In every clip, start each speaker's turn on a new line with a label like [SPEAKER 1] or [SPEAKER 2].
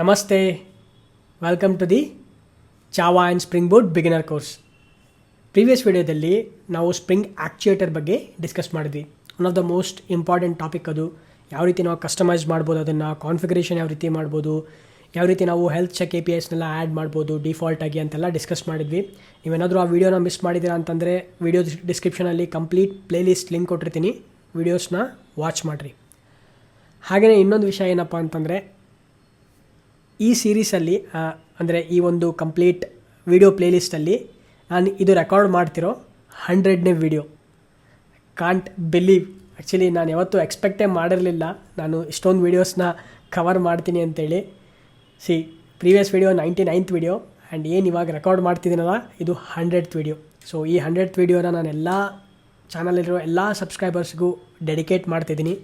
[SPEAKER 1] ನಮಸ್ತೆ. Welcome to the Java and spring boot beginner course previous ವಿಡಿಯೋದಲ್ಲಿ ನಾವು spring actuator ಬಗ್ಗೆ ಡಿಸ್ಕಸ್ ಮಾಡಿದ್ವಿ. One of the most important topic ಅದು ಯಾವ ರೀತಿ ನಾವು ಕಸ್ಟಮೈಸ್ ಮಾಡ್ಬೋದು, ಅದನ್ನು ಕಾನ್ಫಿಗರೇಷನ್ ಯಾವ ರೀತಿ ಮಾಡ್ಬೋದು, ಯಾವ ರೀತಿ ನಾವು ಹೆಲ್ತ್ ಚೆಕ್ ಎ ಪಿ ಎಸ್ನೆಲ್ಲ ಆ್ಯಡ್ ಮಾಡ್ಬೋದು ಡಿಫಾಲ್ಟಾಗಿ ಅಂತೆಲ್ಲ ಡಿಸ್ಕಸ್ ಮಾಡಿದ್ವಿ. ನೀವೇನಾದರೂ ಆ ವಿಡಿಯೋನ ಮಿಸ್ ಮಾಡಿದ್ದೀರಾ ಅಂತಂದರೆ ವಿಡಿಯೋ ಡಿಸ್ಕ್ರಿಪ್ಷನಲ್ಲಿ ಕಂಪ್ಲೀಟ್ ಪ್ಲೇಲಿಸ್ಟ್ ಲಿಂಕ್ ಕೊಟ್ಟಿರ್ತೀನಿ. ವೀಡಿಯೋಸ್ನ ವಾಚ್ ಮಾಡಿರಿ. ಹಾಗೆಯೇ ಇನ್ನೊಂದು ವಿಷಯ ಏನಪ್ಪ ಅಂತಂದರೆ ಈ ಸೀರೀಸಲ್ಲಿ ಅಂದರೆ ಈ ಒಂದು ಕಂಪ್ಲೀಟ್ ವಿಡಿಯೋ ಪ್ಲೇಲಿಸ್ಟಲ್ಲಿ ನಾನು ಇದು ರೆಕಾರ್ಡ್ ಮಾಡ್ತಿರೋ ಹಂಡ್ರೆಡ್ನೇ ವಿಡಿಯೋ. ಕಾಂಟ್ ಬಿಲೀವ್ ಆ್ಯಕ್ಚುಲಿ ನಾನು ಯಾವತ್ತೂ ಎಕ್ಸ್ಪೆಕ್ಟೇ ಮಾಡಿರಲಿಲ್ಲ. ನಾನು ಇಷ್ಟೊಂದು ವೀಡಿಯೋಸ್ನ ಕವರ್ ಮಾಡ್ತೀನಿ ಅಂತೇಳಿ. See previous video ninety ninth video and ಏನು ಇವಾಗ ರೆಕಾರ್ಡ್ ಮಾಡ್ತಿದ್ದೀನಲ್ಲ, ಇದು ಹಂಡ್ರೆಡ್ತ್ ವಿಡಿಯೋ ಸೊ ಈ ಹಂಡ್ರೆಡ್ತ್ ವಿಡಿಯೋನ ನಾನು ಎಲ್ಲ ಚಾನಲಲ್ಲಿರೋ ಎಲ್ಲ ಸಬ್ಸ್ಕ್ರೈಬರ್ಸ್ಗೂ ಡೆಡಿಕೇಟ್ ಮಾಡ್ತಿದ್ದೀನಿ.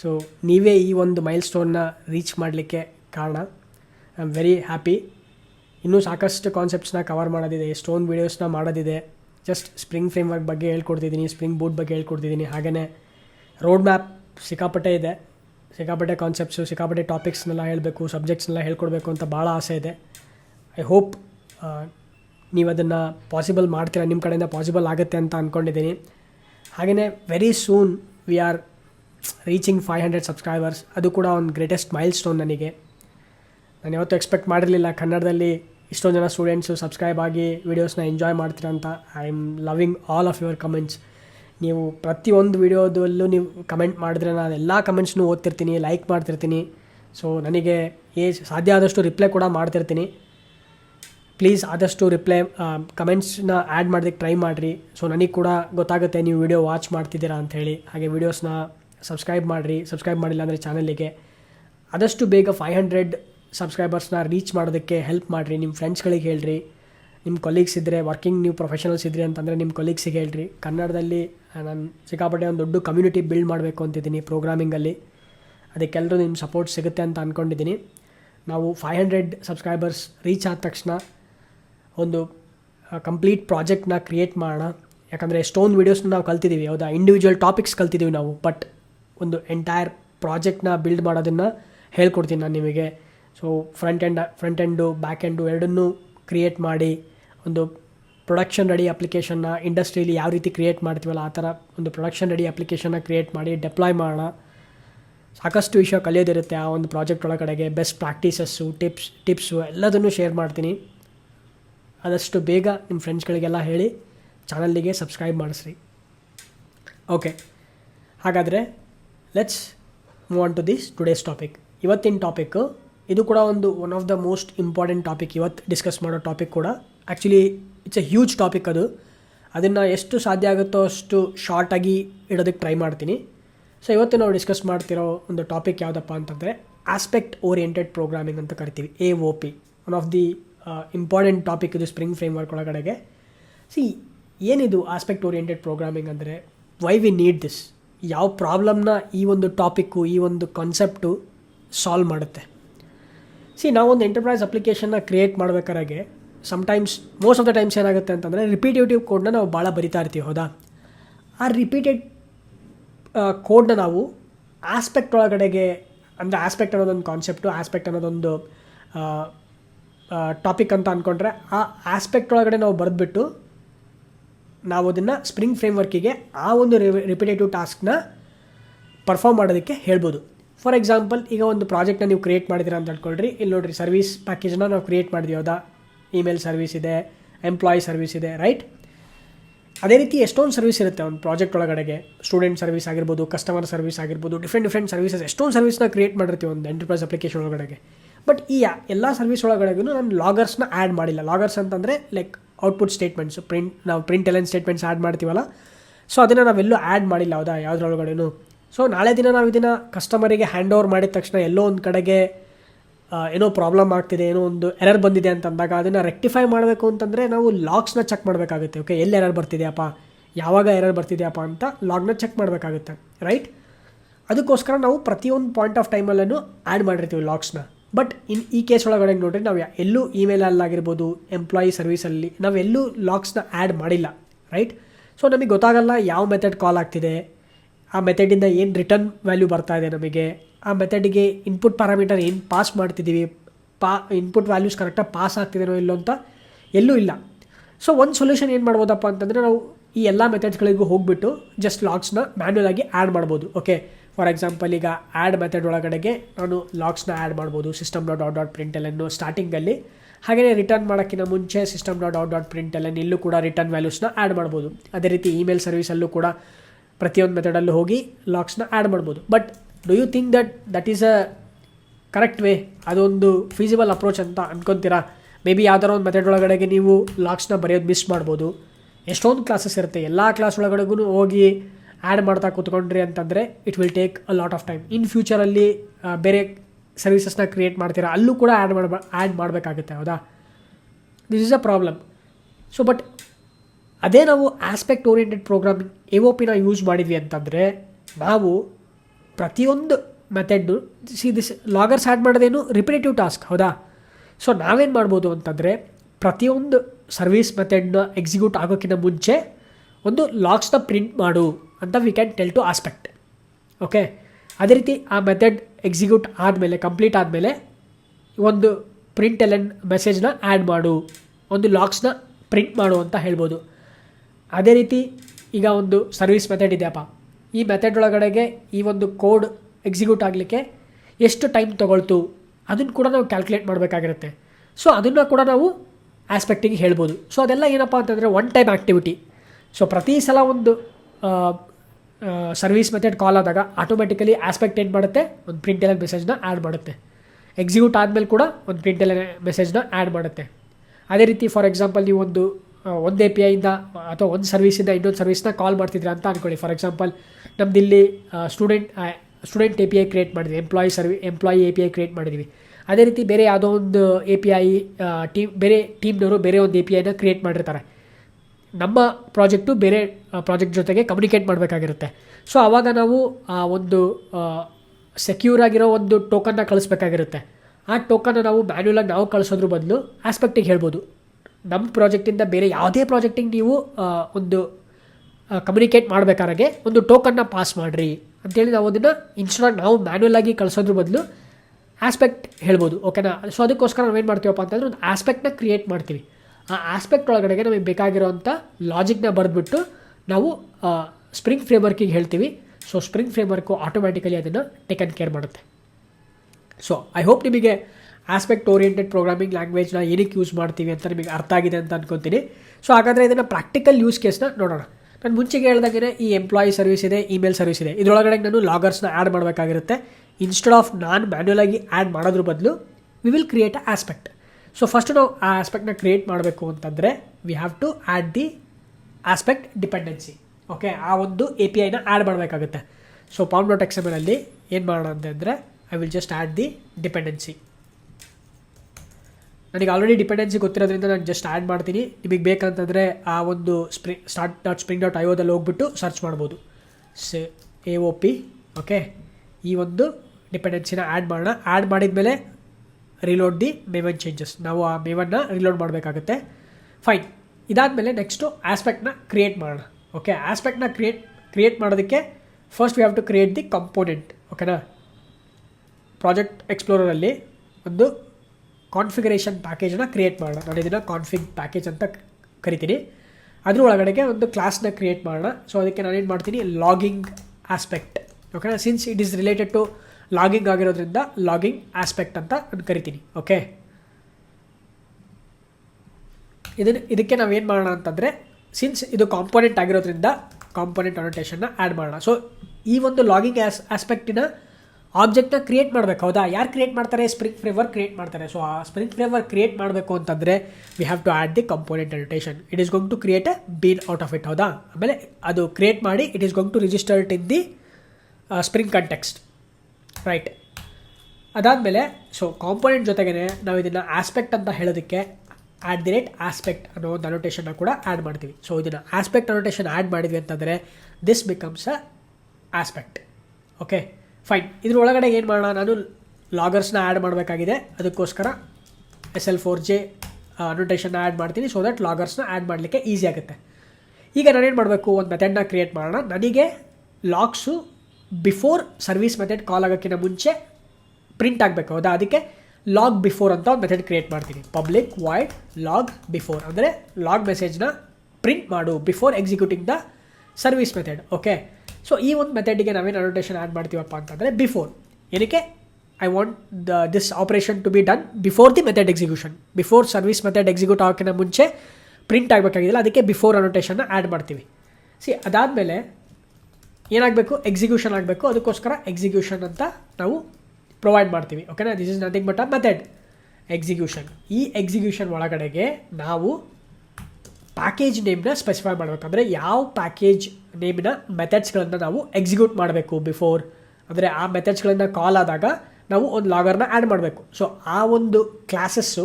[SPEAKER 1] ಸೊ ನೀವೇ ಈ ಒಂದು ಮೈಲ್ ಸ್ಟೋನ್ನ ರೀಚ್ ಮಾಡಲಿಕ್ಕೆ ಕಾರಣ. ಐ ಆಮ್ ವೆರಿ ಹ್ಯಾಪಿ ಇನ್ನೂ ಸಾಕಷ್ಟು ಕಾನ್ಸೆಪ್ಟ್ಸ್ನ ಕವರ್ ಮಾಡೋದಿದೆ ಸ್ಟೋನ್ ವೀಡಿಯೋಸ್ನ ಮಾಡೋದಿದೆ. ಜಸ್ಟ್ ಸ್ಪ್ರಿಂಗ್ ಫ್ರೇಮ್ ವರ್ಕ್ ಬಗ್ಗೆ ಹೇಳ್ಕೊಡ್ತಿದ್ದೀನಿ ಸ್ಪ್ರಿಂಗ್ ಬೂಟ್ ಬಗ್ಗೆ ಹೇಳ್ಕೊಡ್ತಿದ್ದೀನಿ ಹಾಗೆಯೇ ರೋಡ್ ಮ್ಯಾಪ್ ಸಿಕ್ಕಾಪಟ್ಟೆ ಇದೆ. ಸಿಕ್ಕಾಪಟ್ಟೆ ಕಾನ್ಸೆಪ್ಟ್ಸು ಸಿಕ್ಕಾಪಟ್ಟೆ ಟಾಪಿಕ್ಸ್ನೆಲ್ಲ ಹೇಳಬೇಕು ಸಬ್ಜೆಕ್ಟ್ಸ್ನೆಲ್ಲ ಹೇಳ್ಕೊಡ್ಬೇಕು ಅಂತ ಭಾಳ ಆಸೆ ಇದೆ. ಐ ಹೋಪ್ ನೀವು ಅದನ್ನು ಪಾಸಿಬಲ್ ಮಾಡ್ತೀರಾ ನಿಮ್ಮ ಕಡೆಯಿಂದ ಪಾಸಿಬಲ್ ಆಗುತ್ತೆ ಅಂತ ಅಂದ್ಕೊಂಡಿದ್ದೀನಿ ಹಾಗೆಯೇ very soon we are reaching five hundred subscribers ಅದು ಕೂಡ ಒಂದು ಗ್ರೇಟೆಸ್ಟ್ ಮೈಲ್ ಸ್ಟೋನ್ ನನಗೆ. ನಾನು ಯಾವತ್ತೂ ಎಕ್ಸ್ಪೆಕ್ಟ್ ಮಾಡಿರಲಿಲ್ಲ. ಕನ್ನಡದಲ್ಲಿ ಇಷ್ಟೊಂದು ಜನ ಸ್ಟೂಡೆಂಟ್ಸು ಸಬ್ಸ್ಕ್ರೈಬ್ ಆಗಿ ವೀಡಿಯೋಸ್ನ enjoy ಮಾಡ್ತೀರಂತ I am loving all of your comments ನೀವು ಪ್ರತಿಯೊಂದು ವೀಡಿಯೋದಲ್ಲೂ ನೀವು ಕಮೆಂಟ್ ಮಾಡಿದ್ರೆ ನಾನು ಎಲ್ಲ ಕಮೆಂಟ್ಸ್ನೂ ಓದ್ತಿರ್ತೀನಿ ಲೈಕ್ ಮಾಡ್ತಿರ್ತೀನಿ. ಸೊ ನನಗೆ ಏ ಸಾಧ್ಯ ಆದಷ್ಟು ರಿಪ್ಲೈ ಕೂಡ ಮಾಡ್ತಿರ್ತೀನಿ. ಪ್ಲೀಸ್ ಆದಷ್ಟು ರಿಪ್ಲೈ ಕಮೆಂಟ್ಸ್ನ ಆ್ಯಡ್ ಮಾಡೋದಕ್ಕೆ ಟ್ರೈ ಮಾಡಿರಿ. ಸೊ ನನಗೆ ಕೂಡ ಗೊತ್ತಾಗುತ್ತೆ ನೀವು ವಿಡಿಯೋ ವಾಚ್ ಮಾಡ್ತಿದ್ದೀರಾ ಅಂಥೇಳಿ ಹಾಗೆ ವೀಡಿಯೋಸ್ನ ಸಬ್ಸ್ಕ್ರೈಬ್ ಮಾಡಿರಿ. ಸಬ್ಸ್ಕ್ರೈಬ್ ಮಾಡಿಲ್ಲ ಅಂದರೆ ಚಾನಲಿಗೆ ಆದಷ್ಟು ಬೇಗ ಫೈವ್ ಹಂಡ್ರೆಡ್ ಸಬ್ಸ್ಕ್ರೈಬರ್ಸ್ನ ರೀಚ್ ಮಾಡೋದಕ್ಕೆ ಹೆಲ್ಪ್ ಮಾಡಿರಿ ನಿಮ್ಮ ಫ್ರೆಂಡ್ಸ್ಗಳಿಗೆ ಹೇಳ್ರಿ ನಿಮ್ಮ ಕೊಲೀಗ್ಸ್ ಇದ್ದರೆ ವರ್ಕಿಂಗ್ ನೀವು ಪ್ರೊಫೆಷನಲ್ಸ್ ಇದ್ರಿ ಅಂತಂದರೆ ನಿಮ್ಮ ಕೊಲೀಗ್ಸಿಗೆ ಹೇಳ್ರಿ. ಕನ್ನಡದಲ್ಲಿ ನಾನು ಸಿಕ್ಕಾಪಟ್ಟೆ ಒಂದು ದೊಡ್ಡ ಕಮ್ಯುನಿಟಿ ಬಿಲ್ಡ್ ಮಾಡಬೇಕು ಅಂತಿದ್ದೀನಿ ಪ್ರೋಗ್ರಾಮಿಂಗಲ್ಲಿ ಅದಕ್ಕೆಲ್ಲರೂ ನಿಮ್ಮ ಸಪೋರ್ಟ್ ಸಿಗುತ್ತೆ ಅಂತ ಅಂದ್ಕೊಂಡಿದ್ದೀನಿ ನಾವು ಫೈವ್ ಹಂಡ್ರೆಡ್ ಸಬ್ಸ್ಕ್ರೈಬರ್ಸ್ ರೀಚ್ ಆದ ತಕ್ಷಣ ಒಂದು ಕಂಪ್ಲೀಟ್ ಪ್ರಾಜೆಕ್ಟ್ನ ಕ್ರಿಯೇಟ್ ಮಾಡೋಣ. ಯಾಕಂದರೆ ಎಷ್ಟೊಂದು ವೀಡಿಯೋಸ್ನ ನಾವು ಕಲ್ತಿದ್ದೀವಿ ಹೌದಾ? ಇಂಡಿವಿಜುವಲ್ ಟಾಪಿಕ್ಸ್ ಕಲ್ತಿದ್ದೀವಿ ನಾವು ಬಟ್ ಒಂದು ಎಂಟೈರ್ ಪ್ರಾಜೆಕ್ಟ್ನ ಬಿಲ್ಡ್ ಮಾಡೋದನ್ನು ಹೇಳ್ಕೊಡ್ತೀನಿ ನಾನು ನಿಮಗೆ. So front end front end back end ಎರಡನ್ನೂ ಕ್ರಿಯೇಟ್ ಮಾಡಿ ಒಂದು ಪ್ರೊಡಕ್ಷನ್ ರೆಡಿ ಅಪ್ಲಿಕೇಶನ್ನ ಇಂಡಸ್ಟ್ರೀಲಿ ಯಾವ ರೀತಿ ಕ್ರಿಯೇಟ್ ಮಾಡ್ತೀವಲ್ಲ ಆ ಥರ ಒಂದು ಪ್ರೊಡಕ್ಷನ್ ರೆಡಿ ಅಪ್ಲಿಕೇಶನ್ನ ಕ್ರಿಯೇಟ್ ಮಾಡಿ ಡೆಪ್ಲಾಯ್ ಮಾಡೋಣ. ಸಾಕಷ್ಟು ವಿಷಯ ಕಲಿಯೋದಿರುತ್ತೆ ಆ ಒಂದು ಪ್ರಾಜೆಕ್ಟ್ ಒಳಗಡೆಗೆ. ಬೆಸ್ಟ್ ಪ್ರಾಕ್ಟೀಸಸ್ಸು ಟಿಪ್ಸ್ ಟಿಪ್ಸು ಎಲ್ಲದನ್ನು ಶೇರ್ ಮಾಡ್ತೀನಿ. ಆದಷ್ಟು ಬೇಗ ನಿಮ್ಮ ಫ್ರೆಂಡ್ಸ್ಗಳಿಗೆಲ್ಲ ಹೇಳಿ ಚಾನಲ್ಲಿಗೆ ಸಬ್ಸ್ಕ್ರೈಬ್ ಮಾಡಿಸ್ರಿ. ಓಕೆ ಹಾಗಾದರೆ let's move on to this today's topic ಇವತ್ತಿನ ಟಾಪಿಕ್ಕು ಇದು ಕೂಡ ಒಂದು one of the most important topic ಇವತ್ತು ಡಿಸ್ಕಸ್ ಮಾಡೋ ಟಾಪಿಕ್ ಕೂಡ. Actually it's a huge topic ಅದು. ಅದನ್ನು ಎಷ್ಟು ಸಾಧ್ಯ ಆಗುತ್ತೋ ಅಷ್ಟು ಶಾರ್ಟಾಗಿ ಇಡೋದಕ್ಕೆ ಟ್ರೈ ಮಾಡ್ತೀನಿ. ಸೊ ಇವತ್ತು ನಾವು ಡಿಸ್ಕಸ್ ಮಾಡ್ತಿರೋ ಒಂದು ಟಾಪಿಕ್ ಯಾವುದಪ್ಪ ಅಂತಂದರೆ ಆಸ್ಪೆಕ್ಟ್ ಓರಿಯೆಂಟೆಡ್ ಪ್ರೋಗ್ರಾಮಿಂಗ್ ಅಂತ ಕರಿತೀವಿ A O P one of the important topic ಇದು ಸ್ಪ್ರಿಂಗ್ ಫ್ರೇಮ್ ವರ್ಕ್ ಒಳಗಡೆಗೆ. ಸಿ ಏನಿದು ಆಸ್ಪೆಕ್ಟ್ ಓರಿಯೆಂಟೆಡ್ ಪ್ರೋಗ್ರಾಮಿಂಗ್ ಅಂದರೆ ವೈ ವಿ ನೀಡ್ ದಿಸ್ ಯಾವ ಪ್ರಾಬ್ಲಮ್ನ ಈ ಒಂದು ಟಾಪಿಕ್ಕು ಈ ಒಂದು ಕಾನ್ಸೆಪ್ಟು ಸಾಲ್ವ್ ಮಾಡುತ್ತೆ? ಸಿ ನಾವೊಂದು ಎಂಟರ್ಪ್ರೈಸ್ ಅಪ್ಲಿಕೇಶನ್ನ create ಮಾಡಬೇಕಾರಾಗೆ sometimes most of the times ಏನಾಗುತ್ತೆ ಅಂತಂದರೆ ರಿಪೀಟೇಟಿವ್ ಕೋಡ್ನ ನಾವು ಭಾಳ ಬರಿತಾ ಇರ್ತೀವಿ, ಹೌದಾ? ಆ ರಿಪೀಟೆಡ್ ಕೋಡ್ನ ನಾವು ಆಸ್ಪೆಕ್ಟ್ ಒಳಗಡೆಗೆ, ಅಂದರೆ ಆಸ್ಪೆಕ್ಟ್ ಅನ್ನೋದೊಂದು ಕಾನ್ಸೆಪ್ಟು ಆಸ್ಪೆಕ್ಟ್ ಅನ್ನೋದೊಂದು ಟಾಪಿಕ್ ಅಂತ ಅಂದ್ಕೊಂಡ್ರೆ ಆ ಆಸ್ಪೆಕ್ಟ್ ಒಳಗಡೆ ನಾವು ಬರೆದ್ಬಿಟ್ಟು ನಾವು ಅದನ್ನು ಸ್ಪ್ರಿಂಗ್ ಫ್ರೇಮ್ವರ್ಕಿಗೆ ಆ ಒಂದು ರಿಪಿಟೇಟಿವ್ ಟಾಸ್ಕ್ನ ಪರ್ಫಾರ್ಮ್ ಮಾಡೋದಕ್ಕೆ ಹೇಳ್ಬೋದು. ಫಾರ್ ಎಕ್ಸಾಂಪಲ್ ಈಗ ಒಂದು ಪ್ರಾಜೆಕ್ಟ್ನ ನೀವು ಕ್ರಿಯೇಟ್ ಮಾಡಿದ್ದೀರಾ ಅಂತ ಹೇಳ್ಕೊಳ್ರಿ. ಇಲ್ಲಿ ನೋಡಿರಿ ಸರ್ವಿಸ್ ಪ್ಯಾಕೇಜನ್ನ ನಾವು ಕ್ರಿಯೇಟ್ ಮಾಡಿದ್ವಿ ಹೌದಾ? ಇಮೇಲ್ ಸರ್ವಿಸ್ ಇದೆ ಎಂಪ್ಲಾಯಿ ಸರ್ವಿಸ್ ಇದೆ ರೈಟ್ ಅದೇ ರೀತಿ ಎಷ್ಟೊಂದು ಸರ್ವಿಸ್ ಇರುತ್ತೆ ಒಂದು ಪ್ರಾಜೆಕ್ಟ್ ಒಳಗಡೆಗೆ. ಸ್ಟೂಡೆಂಟ್ ಸರ್ವಿಸ್ ಆಗಿರ್ಬೋದು ಕಸ್ಟಮರ್ ಸರ್ವಿಸ್ ಆಗಿರ್ಬೋದು ಡಿಫ್ರೆಂಟ್ ಡಿಫ್ರೆಂಟ್ ಸರ್ವಿಸಸ್ ಎಷ್ಟೊಂದು ಸರ್ವಿಸ್ನ ಕ್ರಿಯೇಟ್ ಮಾಡಿರ್ತೀವಿ ಒಂದು ಎಂಟರ್ಪ್ರೈಸ್ ಅಪ್ಲಿಕೇಶನ್ ಒಳಗಡೆಗೆ. ಬಟ್ ಈ ಎಲ್ಲ ಸರ್ವಿಸ್ ಒಳಗಡೆಗೂ ನಾನು ಲಾಗರ್ಸ್ನ ಆ್ಯಡ್ ಮಾಡಿಲ್ಲ. ಲಾಗರ್ಸ್ ಅಂತಂದರೆ ಲೈಕ್ ಔಟ್ಪುಟ್ ಸ್ಟೇಟ್ಮೆಂಟ್ಸು ಪ್ರಿಂಟ್ ನಾವು ಪ್ರಿಂಟ್ ಎಲೆನ್ ಸ್ಟೇಟ್ಮೆಂಟ್ಸ್ ಆ್ಯಡ್ ಮಾಡ್ತೀವಲ್ಲ? ಸೊ ಅದನ್ನು ನಾವೆಲ್ಲೂ ಆ್ಯಡ್ ಮಾಡಿಲ್ಲ, ಹೌದಾ? ಯಾವುದ್ರೊಳಗಡೆನೂ. ಸೊ ನಾಳೆ ದಿನ ನಾವು ಇದನ್ನು ಕಸ್ಟಮರಿಗೆ ಹ್ಯಾಂಡ್ ಓವರ್ ಮಾಡಿದ ತಕ್ಷಣ ಎಲ್ಲೋ ಒಂದು ಕಡೆಗೆ ಏನೋ ಪ್ರಾಬ್ಲಮ್ ಆಗ್ತಿದೆ, ಏನೋ ಒಂದು ಎರರ್ ಬಂದಿದೆ ಅಂತಂದಾಗ ಅದನ್ನು ರೆಕ್ಟಿಫೈ ಮಾಡಬೇಕು ಅಂತಂದರೆ ನಾವು ಲಾಗ್ಸ್ನ ಚೆಕ್ ಮಾಡಬೇಕಾಗುತ್ತೆ. ಓಕೆ ಎಲ್ಲಿ ಎರರ್ ಬರ್ತಿದೆಯಪ್ಪ? ಯಾವಾಗ ಎರರ್ ಬರ್ತಿದೆಯಪ್ಪ ಅಂತ ಲಾಗ್ನ ಚೆಕ್ ಮಾಡಬೇಕಾಗುತ್ತೆ. ರೈಟ್ ಅದಕ್ಕೋಸ್ಕರ ನಾವು ಪ್ರತಿಯೊಂದು ಪಾಯಿಂಟ್ ಆಫ್ ಟೈಮಲ್ಲೂ ಆ್ಯಡ್ ಮಾಡಿರ್ತೀವಿ ಲಾಗ್ಸ್ನ ಬಟ್ ಇನ್ ಈ ಕೇಸ್ ಒಳಗಡೆ ನೋಡಿರಿ, ನಾವು ಎಲ್ಲೂ ಇಮೇಲಲ್ಲಾಗಿರ್ಬೋದು ಎಂಪ್ಲಾಯಿ ಸರ್ವಿಸಲ್ಲಿ ನಾವೆಲ್ಲೂ ಲಾಗ್ಸ್ನ ಆ್ಯಡ್ ಮಾಡಿಲ್ಲ. ರೈಟ್ ಸೊ ನಮಗೆ ಗೊತ್ತಾಗಲ್ಲ ಯಾವ ಮೆಥಡ್ ಕಾಲ್ ಆಗ್ತಿದೆ ಆ ಮೆಥಡಿಂದ ಏನು ರಿಟರ್ನ್ ವ್ಯಾಲ್ಯೂ ಬರ್ತಾ ಇದೆ ನಮಗೆ? ಆ ಮೆಥಡಿಗೆ ಇನ್ಪುಟ್ ಪ್ಯಾರಾಮೀಟರ್ ಏನು ಪಾಸ್ ಮಾಡ್ತಿದ್ದೀವಿ? ಪಾ ಇನ್ಪುಟ್ ವ್ಯಾಲ್ಯೂಸ್ ಕರೆಕ್ಟಾಗಿ ಪಾಸ್ ಆಗ್ತಿದೆಯೋ ಇಲ್ಲೋ ಅಂತ ಎಲ್ಲೂ ಇಲ್ಲ. ಸೊ ಒಂದು ಸೊಲ್ಯೂಷನ್ ಏನು ಮಾಡ್ಬೋದಪ್ಪ ಅಂತಂದರೆ ನಾವು ಈ ಎಲ್ಲ ಮೆಥಡ್ಸ್ಗಳಿಗೂ ಹೋಗ್ಬಿಟ್ಟು ಜಸ್ಟ್ ಲಾಕ್ಸ್ನ ಮ್ಯಾನ್ಯಲ್ ಆಗಿ ಆ್ಯಡ್ ಮಾಡ್ಬೋದು ಓಕೆ ಫಾರ್ ಎಕ್ಸಾಂಪಲ್ ಈಗ ಆ್ಯಡ್ ಮೆಥಡ್ ಒಳಗಡೆಗೆ ನಾನು ಲಾಕ್ಸ್ನ ಆ್ಯಡ್ ಮಾಡ್ಬೋದು system dot out dot print ಎಲ್ಲನ್ನು ಸ್ಟಾರ್ಟಿಂಗಲ್ಲಿ ಹಾಗೆಯೇ ರಿಟರ್ನ್ ಮಾಡೋಕ್ಕಿಂತ ಮುಂಚೆ system dot out dot print ಎಲ್ಲ ಇಲ್ಲೂ ಕೂಡ ರಿಟರ್ನ್ ವ್ಯಾಲ್ಯೂಸ್ನ ಆ್ಯಡ್ ಮಾಡ್ಬೋದು. ಅದೇ ರೀತಿ ಇಮೇಲ್ ಸರ್ವಿಸಲ್ಲೂ ಕೂಡ ಪ್ರತಿಯೊಂದು ಮೆಥಡಲ್ಲೂ ಹೋಗಿ ಲಾಕ್ಸ್ನ ಆ್ಯಡ್ ಮಾಡ್ಬೋದು. But do you think that that is a correct way ಅದೊಂದು ಫೀಸಿಬಲ್ ಅಪ್ರೋಚ್ ಅಂತ ಅನ್ಕೊತೀರಾ? ಮೇ ಬಿ ಯಾವ್ದಾರ ಒಂದು ಮೆಥಡ್ ಒಳಗಡೆಗೆ ನೀವು ಲಾಕ್ಸ್ನ ಬರೆಯೋದು ಮಿಸ್ ಮಾಡ್ಬೋದು. ಎಷ್ಟೊಂದು ಕ್ಲಾಸಸ್ ಇರುತ್ತೆ. ಎಲ್ಲ ಕ್ಲಾಸ್ ಒಳಗಡೆಗೂ ಹೋಗಿ ಆ್ಯಡ್ ಮಾಡ್ತಾ ಕೂತ್ಕೊಂಡ್ರಿ ಅಂತಂದರೆ it will take a lot of time in ಫ್ಯೂಚರಲ್ಲಿ ಬೇರೆ ಸರ್ವಿಸಸ್ನ ಕ್ರಿಯೇಟ್ ಮಾಡ್ತೀರಾ, ಅಲ್ಲೂ ಕೂಡ ಆ್ಯಡ್ ಮಾಡ್ಬ ಆ್ಯಡ್ ಮಾಡಬೇಕಾಗುತ್ತೆ, ಹೌದಾ? This is a problem so but ಅದೇ ನಾವು aspect oriented programming A O ಪಿನ ಯೂಸ್ ಮಾಡಿದ್ವಿ ಅಂತಂದರೆ ನಾವು ಪ್ರತಿಯೊಂದು method see this loggers add ಮಾಡೋದೇನು repetitive task ಹೌದಾ? ಸೊ ನಾವೇನು ಮಾಡ್ಬೋದು ಅಂತಂದರೆ ಪ್ರತಿಯೊಂದು ಸರ್ವಿಸ್ ಮೆಥಡ್ನ ಎಕ್ಸಿಕ್ಯೂಟ್ ಆಗೋಕ್ಕಿಂತ ಮುಂಚೆ ಒಂದು ಲಾಗ್ಸ್ನ ಪ್ರಿಂಟ್ ಮಾಡು ಅಂತ we can tell to aspect okay ಅದೇ ರೀತಿ ಆ ಮೆಥಡ್ ಎಕ್ಸಿಕ್ಯೂಟ್ ಆದಮೇಲೆ ಕಂಪ್ಲೀಟ್ ಆದಮೇಲೆ ಒಂದು ಪ್ರಿಂಟ್ ಎಲ್ಲ ಮೆಸೇಜ್ನ ಆ್ಯಡ್ ಮಾಡು. ಒಂದು ಲಾಗ್ಸ್ನ ಪ್ರಿಂಟ್ ಮಾಡು ಅಂತ ಹೇಳ್ಬೋದು. ಅದೇ ರೀತಿ ಈಗ ಒಂದು ಸರ್ವಿಸ್ ಮೆಥಡ್ ಇದೆಯಪ್ಪ. ಈ ಮೆಥಡ್ ಒಳಗಡೆಗೆ ಈ ಒಂದು ಕೋಡ್ ಎಕ್ಸಿಕ್ಯೂಟ್ ಆಗಲಿಕ್ಕೆ ಎಷ್ಟು ಟೈಮ್ ತೊಗೊಳ್ತು ಅದನ್ನು ಕೂಡ ನಾವು ಕ್ಯಾಲ್ಕುಲೇಟ್ ಮಾಡಬೇಕಾಗಿರುತ್ತೆ. ಸೊ ಅದನ್ನು ಕೂಡ ನಾವು ಆಸ್ಪೆಕ್ಟಿಗೆ ಹೇಳ್ಬೋದು. ಸೊ ಅದೆಲ್ಲ ಏನಪ್ಪ ಅಂತಂದರೆ ಒನ್ ಟೈಮ್ ಆ್ಯಕ್ಟಿವಿಟಿ ಸೊ ಪ್ರತಿ ಸಲ ಒಂದು ಸರ್ವಿಸ್ ಮೆಥಡ್ ಕಾಲ್ ಆದಾಗ ಆಟೋಮೆಟಿಕಲಿ ಆಸ್ಪೆಕ್ಟ್ ಏನು ಮಾಡುತ್ತೆ? ಒಂದು ಪ್ರಿಂಟ್ ಎಲೆನ್ ಮೆಸೇಜ್ನ ಆ್ಯಡ್ ಮಾಡುತ್ತೆ. ಎಕ್ಸಿಕ್ಯೂಟ್ ಆದಮೇಲೆ ಕೂಡ ಒಂದು ಪ್ರಿಂಟ್ ಎಲೆನ್ ಮೆಸೇಜ್ನ ಆ್ಯಡ್ ಮಾಡುತ್ತೆ. ಅದೇ ರೀತಿ ಫಾರ್ ಎಕ್ಸಾಂಪಲ್ ನೀವು ಒಂದು ಒಂದು ಎ ಪಿ ಐಯಿಂದ ಅಥವಾ ಒಂದು ಸರ್ವಿಸಿಂದ ಇನ್ನೊಂದು ಸರ್ವಿಸ್ನ ಕಾಲ್ ಮಾಡ್ತಿದ್ರೆ ಅಂತ ಅಂದ್ಕೊಳ್ಳಿ ಫಾರ್ ಎಕ್ಸಾಂಪಲ್ ನಮ್ದು ಇಲ್ಲಿ student student A P I create ಮಾಡಿದ್ವಿ employee ಸರ್ವಿ employee A P I create ಮಾಡಿದ್ವಿ. ಅದೇ ರೀತಿ ಬೇರೆ ಯಾವುದೋ ಒಂದು ಎ ಪಿ ಐ ಟೀಮ್ ಬೇರೆ ಟೀಮ್ನವರು ಬೇರೆ ಒಂದು ಎ ಪಿ ಐನ ಕ್ರಿಯೇಟ್ ಮಾಡಿರ್ತಾರೆ. ನಮ್ಮ ಪ್ರಾಜೆಕ್ಟು ಬೇರೆ ಪ್ರಾಜೆಕ್ಟ್ ಜೊತೆಗೆ ಕಮ್ಯುನಿಕೇಟ್ ಮಾಡಬೇಕಾಗಿರುತ್ತೆ. ಸೊ ಆವಾಗ ನಾವು ಒಂದು ಸೆಕ್ಯೂರ್ ಆಗಿರೋ ಒಂದು ಟೋಕನ್ನ ಕಳಿಸ್ಬೇಕಾಗಿರುತ್ತೆ. ಆ ಟೋಕನ್ನ ನಾವು ಮ್ಯಾನ್ಯುಲಾಗಿ ನಾವು ಕಳಿಸೋದ್ರ ಬದಲು ಆಸ್ಪೆಕ್ಟಿಗೆ ಹೇಳ್ಬೋದು. ನಮ್ಮ ಪ್ರಾಜೆಕ್ಟಿಂದ ಬೇರೆ ಯಾವುದೇ ಪ್ರಾಜೆಕ್ಟಿಗೆ ನೀವು ಒಂದು ಕಮ್ಯುನಿಕೇಟ್ ಮಾಡಬೇಕಾದ್ರೆ ಒಂದು ಟೋಕನ್ನ ಪಾಸ್ ಮಾಡಿರಿ. ಅಂತೇಳಿ ನಾವು ಅದನ್ನು ಇನ್ಸ್ಟಾಲ್ ನಾವು ಮ್ಯಾನ್ಯಲ್ ಆಗಿ ಕಳಿಸೋದ್ರ ಬದಲು ಆಸ್ಪೆಕ್ಟ್ ಹೇಳ್ಬೋದು ಓಕೆನಾ ಸೊ ಅದಕ್ಕೋಸ್ಕರ ನಾವೇನು ಮಾಡ್ತೀವಪ್ಪ ಅಂತಂದರೆ ಒಂದು ಆಸ್ಪೆಕ್ಟ್ನ ಕ್ರಿಯೇಟ್ ಮಾಡ್ತೀವಿ. ಆ ಆಸ್ಪೆಕ್ಟ್ ಒಳಗಡೆಗೆ ನಮಗೆ ಬೇಕಾಗಿರೋಂಥ ಲಾಜಿಕ್ನ ಬರೆದ್ಬಿಟ್ಟು ನಾವು ಸ್ಪ್ರಿಂಗ್ ಫ್ರೇಮ್ವರ್ಕಿಗೆ ಹೇಳ್ತೀವಿ. ಸೊ ಸ್ಪ್ರಿಂಗ್ ಫ್ರೇಮ್ವರ್ಕು ಆಟೋಮ್ಯಾಟಿಕಲಿ ಅದನ್ನು ಟೇಕನ್ ಕೇರ್ ಮಾಡುತ್ತೆ. ಸೊ ಐ ಹೋಪ್ ನಿಮಗೆ ಆಸ್ಪೆಕ್ಟ್ ಓರಿಯೆಂಟೆಡ್ ಪ್ರೋಗ್ರಾಮಿಂಗ್ ಲ್ಯಾಂಗ್ವೇಜ್ನ ಏನಕ್ಕೆ ಯೂಸ್ ಮಾಡ್ತೀವಿ ಅಂತ ನಿಮಗೆ ಅರ್ಥ ಆಗಿದೆ ಅಂತ ಅನ್ಕೊತೀನಿ. ಸೊ ಹಾಗಾದರೆ ಇದನ್ನು ಪ್ರಾಕ್ಟಿಕಲ್ ಯೂಸ್ ಕೇಸ್ನ ನೋಡೋಣ. ನಾನು ಮುಂಚೆಗೆ ಹೇಳ್ದಾಗೆ ಈ ಎಂಪ್ಲಾಯಿ ಸರ್ವಿಸ್ ಇದೆ ಇಮೇಲ್ ಸರ್ವಿಸ್ ಇದೆ. ಇದರೊಳಗಡೆ ನಾನು ಲಾಗರ್ಸ್ನ ಆ್ಯಡ್ ಮಾಡಬೇಕಾಗಿರುತ್ತೆ. ಇನ್ಸ್ಟೆಡ್ ಆಫ್ ನಾನು ಮ್ಯಾನ್ಯುಯಲ್ ಆಗಿ ಆ್ಯಡ್ ಮಾಡೋದ್ರ ಬದಲು we will create a aspect so first ನಾವು ಆ ಆಸ್ಪೆಕ್ಟ್ನ ಕ್ರಿಯೇಟ್ ಮಾಡಬೇಕು ಅಂತಂದರೆ we have to add the aspect dependency okay ಆ ಒಂದು ಎ ಪಿ ಐನ ಆ್ಯಡ್ ಮಾಡಬೇಕಾಗುತ್ತೆ. So pom dot X M ಅಲ್ಲಿ ಏನು ಮಾಡೋಣ ಅಂತಂದರೆ I will just add the dependency ನನಗೆ ಆಲ್ರೆಡಿ ಡಿಪೆಂಡೆನ್ಸಿ ಗೊತ್ತಿರೋದ್ರಿಂದ ನಾನು ಜಸ್ಟ್ ಆ್ಯಡ್ ಮಾಡ್ತೀನಿ. ನಿಮಗೆ ಬೇಕಂತಂದರೆ ಆ ಒಂದು spring start dot spring dot ಐಒದಲ್ಲಿ ಹೋಗ್ಬಿಟ್ಟು ಸರ್ಚ್ ಮಾಡ್ಬೋದು. ಸೆ ಎ ಒ ಪಿ ಓಕೆ ಈ ಒಂದು ಡಿಪೆಂಡೆನ್ಸಿನ ಆ್ಯಡ್ ಮಾಡೋಣ. ಆ್ಯಡ್ ಮಾಡಿದ ಮೇಲೆ ರಿಲೋಡ್ ದಿ ಮೇವನ್ ಚೇಂಜಸ್ ನಾವು ಆ ಮೇವನ್ನ ರಿಲೋಡ್ ಮಾಡಬೇಕಾಗುತ್ತೆ. ಫೈನ್ ಇದಾದಮೇಲೆ ನೆಕ್ಸ್ಟು ಆಸ್ಪೆಕ್ಟ್ನ ಕ್ರಿಯೇಟ್ ಮಾಡೋಣ. ಓಕೆ ಆಸ್ಪೆಕ್ಟ್ನ ಕ್ರಿಯೇಟ್ ಕ್ರಿಯೇಟ್ ಮಾಡೋದಕ್ಕೆ first we have to create the component ಓಕೆನಾ ಪ್ರಾಜೆಕ್ಟ್ ಎಕ್ಸ್ಪ್ಲೋರರಲ್ಲಿ ಒಂದು ಕಾನ್ಫಿಗರೇಷನ್ ಪ್ಯಾಕೇಜನ್ನ ಕ್ರಿಯೇಟ್ ಮಾಡೋಣ. ನಾನು ಇದನ್ನು ಕಾನ್ಫಿಗ್ ಪ್ಯಾಕೇಜ್ ಅಂತ ಕರಿತೀನಿ. ಅದ್ರ ಒಳಗಡೆಗೆ ಒಂದು ಕ್ಲಾಸ್ನ ಕ್ರಿಯೇಟ್ ಮಾಡೋಣ. ಸೊ ಅದಕ್ಕೆ ನಾನೇನು ಮಾಡ್ತೀನಿ? ಲಾಗಿಂಗ್ ಆಸ್ಪೆಕ್ಟ್ ಓಕೆನಾ since it is related to logging ಆಗಿರೋದ್ರಿಂದ ಲಾಗಿಂಗ್ ಆಸ್ಪೆಕ್ಟ್ ಅಂತ ನಾನು ಕರಿತೀನಿ. ಓಕೆ ಇದನ್ನು, ಇದಕ್ಕೆ ನಾವೇನು ಮಾಡೋಣ ಅಂತಂದರೆ ಸಿನ್ಸ್ ಇದು ಕಾಂಪೋನೆಂಟ್ ಆಗಿರೋದ್ರಿಂದ ಕಾಂಪೋನೆಂಟ್ ಅನೋಟೇಷನ್ನ ಆ್ಯಡ್ ಮಾಡೋಣ. ಸೊ ಈ ಒಂದು ಲಾಗಿಂಗ್ ಆಸ್ ಆಸ್ಪೆಕ್ಟಿನ ಆಬ್ಜೆಕ್ಟ್ನ ಕ್ರಿಯೇಟ್ ಮಾಡಬೇಕು. ಹೌದಾ? ಯಾರು ಕ್ರಿಯೇಟ್ ಮಾಡ್ತಾರೆ? ಸ್ಪ್ರಿಂಗ್ ಫ್ರೇವರ್ ಕ್ರಿಯೇಟ್ ಮಾಡ್ತಾರೆ. ಸೊ ಆ ಸ್ಪ್ರಿಂಗ್ ಫ್ರೇವರ್ ಕ್ರಿಯೇಟ್ ಮಾಡಬೇಕು ಅಂತಂದರೆ we have to add the component annotation it is going to create a bean out of it ಹೌದಾ? ಆಮೇಲೆ ಅದು ಕ್ರಿಯೇಟ್ ಮಾಡಿ it is going to registered in the spring context right ಅದಾದಮೇಲೆ so component ಜೊತೆಗೇ ನಾವು ಇದನ್ನು ಆಸ್ಪೆಕ್ಟ್ ಅಂತ ಹೇಳೋದಕ್ಕೆ ಆಟ್ ದಿ ರೇಟ್ ಆಸ್ಪೆಕ್ಟ್ ಅನ್ನೋ ಒಂದು ಅನೋಟೇಷನ್ನ ಕೂಡ ಆ್ಯಡ್ ಮಾಡ್ತೀವಿ. ಸೊ ಇದನ್ನು ಆಸ್ಪೆಕ್ಟ್ ಅನೋಟೇಷನ್ ಆ್ಯಡ್ ಮಾಡಿದ್ವಿ ಅಂತಂದರೆ this becomes a aspect okay fine ಇದ್ರ ಒಳಗಡೆ ಏನು ಮಾಡೋಣ? ನಾನು ಲಾಗರ್ಸ್ನ ಆ್ಯಡ್ ಮಾಡಬೇಕಾಗಿದೆ. ಅದಕ್ಕೋಸ್ಕರ ಎಸ್ ಎಲ್ ಫೋರ್ ಜೆ ಅನೋಟೇಷನ್ನ ಆ್ಯಡ್ ಮಾಡ್ತೀನಿ ಸೊ ದಟ್ ಲಾಗರ್ಸ್ನ ಆ್ಯಡ್ ಮಾಡಲಿಕ್ಕೆ ಈಸಿ ಆಗುತ್ತೆ. ಈಗ ನಾನೇನು ಮಾಡಬೇಕು? ಒಂದು ಮೆಥಡ್ನ ಕ್ರಿಯೇಟ್ ಮಾಡೋಣ. ನನಗೆ logs before service method call ಆಗೋಕ್ಕಿಂತ ಮುಂಚೆ ಪ್ರಿಂಟ್ ಆಗಬೇಕು. ಹೌದಾ? ಅದಕ್ಕೆ ಲಾಗ್ ಬಿಫೋರ್ ಅಂತ ಒಂದು ಮೆಥಡ್ ಕ್ರಿಯೇಟ್ ಮಾಡ್ತೀನಿ. ಪಬ್ಲಿಕ್ ವೈಡ್ ಲಾಗ್ ಬಿಫೋರ್ ಅಂದರೆ ಲಾಗ್ ಮೆಸೇಜ್ನ ಪ್ರಿಂಟ್ ಮಾಡು before executing the service method okay so ಈ ಒಂದು ಮೆಥಡಿಗೆ ನಾವೇನು ಅನೋಟೇಷನ್ ಆ್ಯಡ್ ಮಾಡ್ತೀವಪ್ಪ ಅಂತಂದರೆ ಬಿಫೋರ್ ಏನಕ್ಕೆ? I want the this operation to be done before the method execution before service method execute ಆಗೋಕ್ಕಿಂತ ಮುಂಚೆ ಪ್ರಿಂಟ್ ಆಗಬೇಕಾಗಿಲ್ಲ ಅದಕ್ಕೆ ಬಿಫೋರ್ ಅನೋಟೇಷನ್ನ ಆ್ಯಡ್ ಮಾಡ್ತೀವಿ. ಸಿ ಅದಾದಮೇಲೆ ಏನಾಗಬೇಕು? ಎಕ್ಸಿಕ್ಯೂಷನ್ ಆಗಬೇಕು. ಅದಕ್ಕೋಸ್ಕರ ಎಕ್ಸಿಕ್ಯೂಷನ್ ಅಂತ ನಾವು ಪ್ರೊವೈಡ್ ಮಾಡ್ತೀವಿ. ಓಕೆನಾ this is nothing but a method execution ಈ ಎಕ್ಸಿಕ್ಯೂಷನ್ ಒಳಗಡೆಗೆ ನಾವು ಪ್ಯಾಕೇಜ್ ನೇಮ್ನ ಸ್ಪೆಸಿಫೈ ಮಾಡಬೇಕಂದ್ರೆ ಯಾವ ಪ್ಯಾಕೇಜ್ ನೇಮಿನ ಮೆಥಡ್ಸ್ಗಳನ್ನು ನಾವು ಎಕ್ಸಿಕ್ಯೂಟ್ ಮಾಡಬೇಕು ಬಿಫೋರ್ ಅಂದರೆ ಆ ಮೆಥಡ್ಸ್ಗಳನ್ನು ಕಾಲ್ ಆದಾಗ ನಾವು ಒಂದು ಲಾಗರ್ನ ಆ್ಯಡ್ ಮಾಡಬೇಕು. ಸೊ ಆ ಒಂದು ಕ್ಲಾಸಸ್ಸು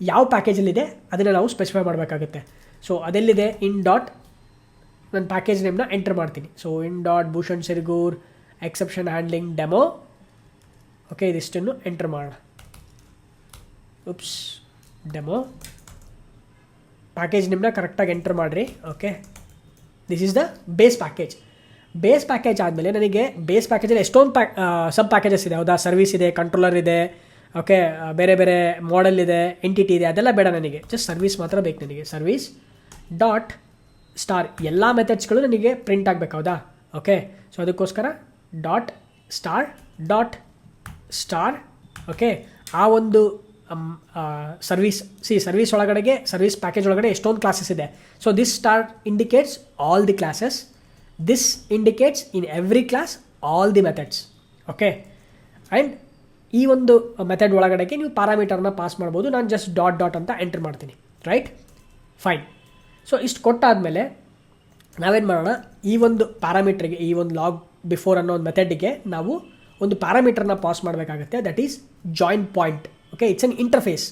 [SPEAKER 1] ಯಾವ ಪ್ಯಾಕೇಜಲ್ಲಿದೆ ಅದನ್ನು ನಾವು ಸ್ಪೆಸಿಫೈ ಮಾಡಬೇಕಾಗುತ್ತೆ. ಸೊ ಅದೆಲ್ಲಿದೆ? ಇನ್ ಡಾಟ್ ನನ್ನ ಪ್ಯಾಕೇಜ್ ನೇಮ್ನ ಎಂಟರ್ ಮಾಡ್ತೀನಿ. So in dot Bhushan Sirgur exception handling demo okay ಇದಿಷ್ಟನ್ನು ಎಂಟರ್ ಮಾಡೋಣ ಉಪ್ಸ್ ಡೆಮೋ ಪ್ಯಾಕೇಜ್ ನಿಮ್ಮನ್ನ ಕರೆಕ್ಟಾಗಿ ಎಂಟರ್ ಮಾಡಿರಿ okay this is the base package base package ಆದಮೇಲೆ ನನಗೆ ಬೇಸ್ ಪ್ಯಾಕೇಜಲ್ಲಿ ಎಷ್ಟೊಂದು ಪ್ಯಾಕ್ ಸಬ್ ಪ್ಯಾಕೇಜಸ್ ಇದೆ, ಹೌದಾ? ಸರ್ವಿಸ್ ಇದೆ ಕಂಟ್ರೋಲರ್ ಇದೆ ಓಕೆ ಬೇರೆ ಬೇರೆ ಮಾಡೆಲ್ ಇದೆ ಎಂಟಿಟಿ ಇದೆ, ಅದೆಲ್ಲ ಬೇಡ ನನಗೆ. ಜಸ್ಟ್ ಸರ್ವಿಸ್ ಮಾತ್ರ ಬೇಕು ನನಗೆ. ಸರ್ವಿಸ್ ಡಾಟ್ ಸ್ಟಾರ್ ಎಲ್ಲ ಮೆಥಡ್ಸ್ಗಳು ನನಗೆ ಪ್ರಿಂಟ್ ಆಗಬೇಕು, ಹೌದಾ? ಓಕೆ ಸೊ ಅದಕ್ಕೋಸ್ಕರ dot star dot star okay ಆ ಒಂದು ಸರ್ವಿಸ್ ಸಿ ಸರ್ವಿಸ್ ಒಳಗಡೆಗೆ, ಸರ್ವಿಸ್ ಪ್ಯಾಕೇಜ್ ಒಳಗಡೆ ಎಷ್ಟೊಂದು ಕ್ಲಾಸಸ್ ಇದೆ. So this star indicates all the classes this indicates in every class all the methods okay and ಈ ಒಂದು ಮೆಥಡ್ ಒಳಗಡೆಗೆ ನೀವು ಪ್ಯಾರಾಮೀಟರ್ನ ಪಾಸ್ ಮಾಡ್ಬೋದು. ನಾನು ಜಸ್ಟ್ ಡಾಟ್ ಡಾಟ್ ಅಂತ ಎಂಟರ್ ಮಾಡ್ತೀನಿ. ರೈಟ್ ಫೈನ್ ಸೊ ಇಷ್ಟು ಕೊಟ್ಟಾದಮೇಲೆ ನಾವೇನು ಮಾಡೋಣ? ಈ ಒಂದು ಪ್ಯಾರಾಮೀಟ್ರಿಗೆ ಈ ಒಂದು ಲಾಗ್ ಬಿಫೋರ್ ಅನ್ನೋ ಒಂದು ಮೆಥಡಿಗೆ ನಾವು ಒಂದು ಪ್ಯಾರಾಮೀಟರ್ನ ಪಾಸ್ ಮಾಡಬೇಕಾಗುತ್ತೆ. That is joint point okay it's an interface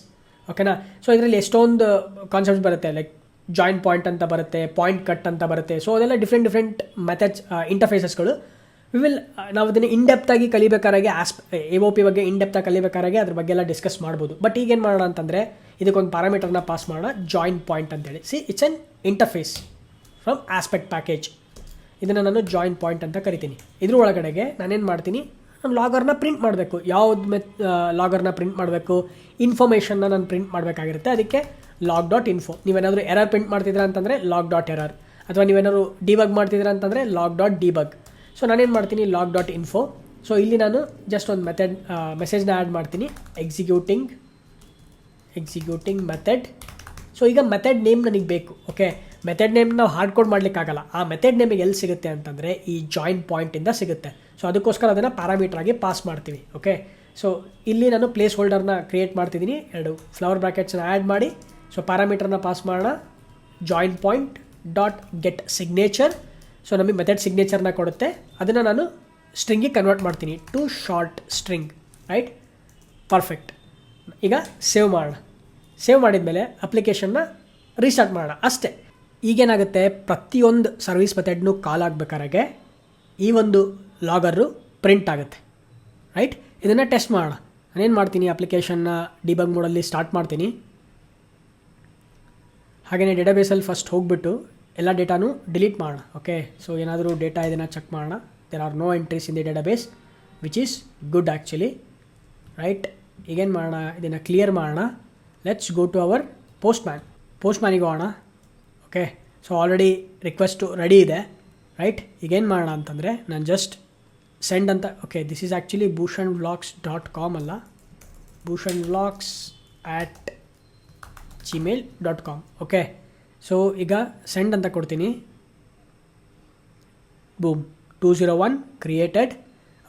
[SPEAKER 1] ಓಕೆನಾ ಸೊ ಇದರಲ್ಲಿ ಎಷ್ಟೊಂದು ಕಾನ್ಸೆಪ್ಟ್ಸ್ ಬರುತ್ತೆ ಲೈಕ್ ಜಾಯಿಂಟ್ ಪಾಯಿಂಟ್ ಅಂತ ಬರುತ್ತೆ ಪಾಯಿಂಟ್ ಕಟ್ ಅಂತ ಬರುತ್ತೆ. ಸೊ ಅದೆಲ್ಲ ಡಿಫ್ರೆಂಟ್ ಡಿಫ್ರೆಂಟ್ ಮೆಥಡ್ಸ್ ಇಂಟರ್ಫೇಸಸ್ಗಳು ವಿ ವಿಲ್ ನಾವು ಅದನ್ನು ಇನ್ಡೆಪ್ತಾಗಿ ಕಲಿಬೇಕಾರಾಗೆ ಆಸ್ ಎ ಒ ಪಿ ಬಗ್ಗೆ ಇನ್ಡೆಪ್ತಾಗಿ ಕಲಿಬೇಕಾರಾಗೆ ಅದ್ರ ಬಗ್ಗೆ ಎಲ್ಲ ಡಿಸ್ಕಸ್ ಮಾಡ್ಬೋದು. ಬಟ್ ಈಗೇನು ಮಾಡೋಣ ಅಂತಂದರೆ, ಇದಕ್ಕೊಂದು ಪ್ಯಾರಾಮೀಟರ್ನ ಪಾಸ್ ಮಾಡೋಣ ಜಾಯಿಂಟ್ ಪಾಯಿಂಟ್ ಅಂತೇಳಿ. See it's an interface from aspect package ಇದನ್ನು ನಾನು ಜಾಯಿಂಟ್ ಪಾಯಿಂಟ್ ಅಂತ ಕರಿತೀನಿ. ಇದ್ರ ಒಳಗಡೆಗೆ ನಾನೇನು ಮಾಡ್ತೀನಿ? ನಾನು ಲಾಗರ್ನ ಪ್ರಿಂಟ್ ಮಾಡಬೇಕು. ಯಾವ್ದು ಮೆತ್ ಲಾಗರ್ನ ಪ್ರಿಂಟ್ ಮಾಡಬೇಕು? ಇನ್ಫಾರ್ಮೇಷನ್ನ ನಾನು ಪ್ರಿಂಟ್ ಮಾಡಬೇಕಾಗಿರುತ್ತೆ. ಅದಕ್ಕೆ ಲಾಗ್ ಡಾಟ್ ಇನ್ಫೋ ನೀವೇನಾದರೂ ಎರರ್ ಪ್ರಿಂಟ್ ಮಾಡ್ತಿದ್ದೀರಾ ಅಂತಂದರೆ ಲಾಗ್ ಡಾಟ್ ಎರರ್ ಅಥವಾ ನೀವೇನಾದ್ರು ಡಿಬಗ್ ಮಾಡ್ತಿದ್ದೀರಾ ಅಂತಂದರೆ ಲಾಗ್ ಡಾಟ್ ಡಿಬಗ್ ಸೊ ನಾನೇನು ಮಾಡ್ತೀನಿ? ಲಾಗ್ ಡಾಟ್ ಇನ್ಫೋ ಸೊ ಇಲ್ಲಿ ನಾನು ಜಸ್ಟ್ ಒಂದು ಮೆಥಡ್ ಮೆಸೇಜ್ನ ಆ್ಯಡ್ ಮಾಡ್ತೀನಿ. ಎಕ್ಸಿಕ್ಯೂಟಿಂಗ್ ಎಕ್ಸಿಕ್ಯೂಟಿಂಗ್ ಮೆಥಡ್ ಸೊ ಈಗ ಮೆಥಡ್ ನೇಮ್ ನನಗೆ ಬೇಕು ಓಕೆ ಮೆಥಡ್ ನೇಮ್ ನಾವು ಹಾರ್ಡ್ ಕೋಡ್ ಮಾಡಲಿಕ್ಕಾಗಲ್ಲ ಆ ಮೆಥಡ್ ನೇಮಿಗೆ ಎಲ್ಲಿ ಸಿಗುತ್ತೆ ಅಂತಂದರೆ ಈ ಜಾಯಿಂಟ್ ಪಾಯಿಂಟಿಂದ ಸಿಗುತ್ತೆ. ಸೊ ಅದಕ್ಕೋಸ್ಕರ ಅದನ್ನು ಪ್ಯಾರಾಮೀಟರ್ ಆಗಿ ಪಾಸ್ ಮಾಡ್ತೀವಿ ಓಕೆ ಸೊ ಇಲ್ಲಿ ನಾನು ಪ್ಲೇಸ್ ಹೋಲ್ಡರ್ನ ಕ್ರಿಯೇಟ್ ಮಾಡ್ತಿದ್ದೀನಿ. ಎರಡು ಫ್ಲವರ್ ಬ್ರಾಕೆಟ್ಸ್ನ ಆ್ಯಡ್ ಮಾಡಿ. ಸೊ ಪ್ಯಾರಾಮೀಟರ್ನ ಪಾಸ್ ಮಾಡೋಣ. Joint point dot get signature so ನಮಗೆ ಮೆಥಡ್ ಸಿಗ್ನೇಚರ್ನ ಕೊಡುತ್ತೆ. ಅದನ್ನು ನಾನು ಸ್ಟ್ರಿಂಗಿಗೆ ಕನ್ವರ್ಟ್ ಮಾಡ್ತೀನಿ. To short string right perfect ಈಗ ಸೇವ್ ಮಾಡೋಣ. ಸೇವ್ ಮಾಡಿದ ಮೇಲೆ ಅಪ್ಲಿಕೇಶನ್ನ ರೀಸ್ಟಾರ್ಟ್ ಮಾಡೋಣ. ಅಷ್ಟೇ. ಈಗೇನಾಗುತ್ತೆ? ಪ್ರತಿಯೊಂದು ಸರ್ವಿಸ್ ಮೆಥಡ್ನು ಕಾಲ್ ಆಗಬೇಕಾದ್ರೆ ಈ ಒಂದು ಲಾಗರು ಪ್ರಿಂಟ್ ಆಗುತ್ತೆ. ರೈಟ್ ಇದನ್ನು ಟೆಸ್ಟ್ ಮಾಡೋಣ. ನಾನೇನು ಮಾಡ್ತೀನಿ? ಅಪ್ಲಿಕೇಶನ್ನ ಡಿಬಗ್ ಮೋಡಲ್ಲಿ ಸ್ಟಾರ್ಟ್ ಮಾಡ್ತೀನಿ. ಹಾಗೆಯೇ ಡೇಟಾಬೇಸಲ್ಲಿ ಫಸ್ಟ್ ಹೋಗ್ಬಿಟ್ಟು ಎಲ್ಲ ಡೇಟಾನು ಡಿಲೀಟ್ ಮಾಡೋಣ. ಓಕೆ ಸೊ ಏನಾದರೂ ಡೇಟಾ ಇದನ್ನು ಚೆಕ್ ಮಾಡೋಣ. There are no entries in the database which is good actually right ಈಗೇನು ಮಾಡೋಣ? ಇದನ್ನು ಕ್ಲಿಯರ್ ಮಾಡೋಣ. Let's go to our Postman post ಮ್ಯಾನಿಗೆ ಹೋಗೋಣ. Okay so already request ready ಇದೆ. ರೈಟ್ ಈಗೇನು ಮಾಡೋಣ ಅಂತಂದರೆ, ನಾನು ಜಸ್ಟ್ ಸೆಂಡ್ ಅಂತ okay this is actually Bhushan vlogs dot com ಅಲ್ಲ. Bhushan vlogs at Gmail dot com okay so ಈಗ ಸೆಂಡ್ ಅಂತ ಕೊಡ್ತೀನಿ. Boom two zero one created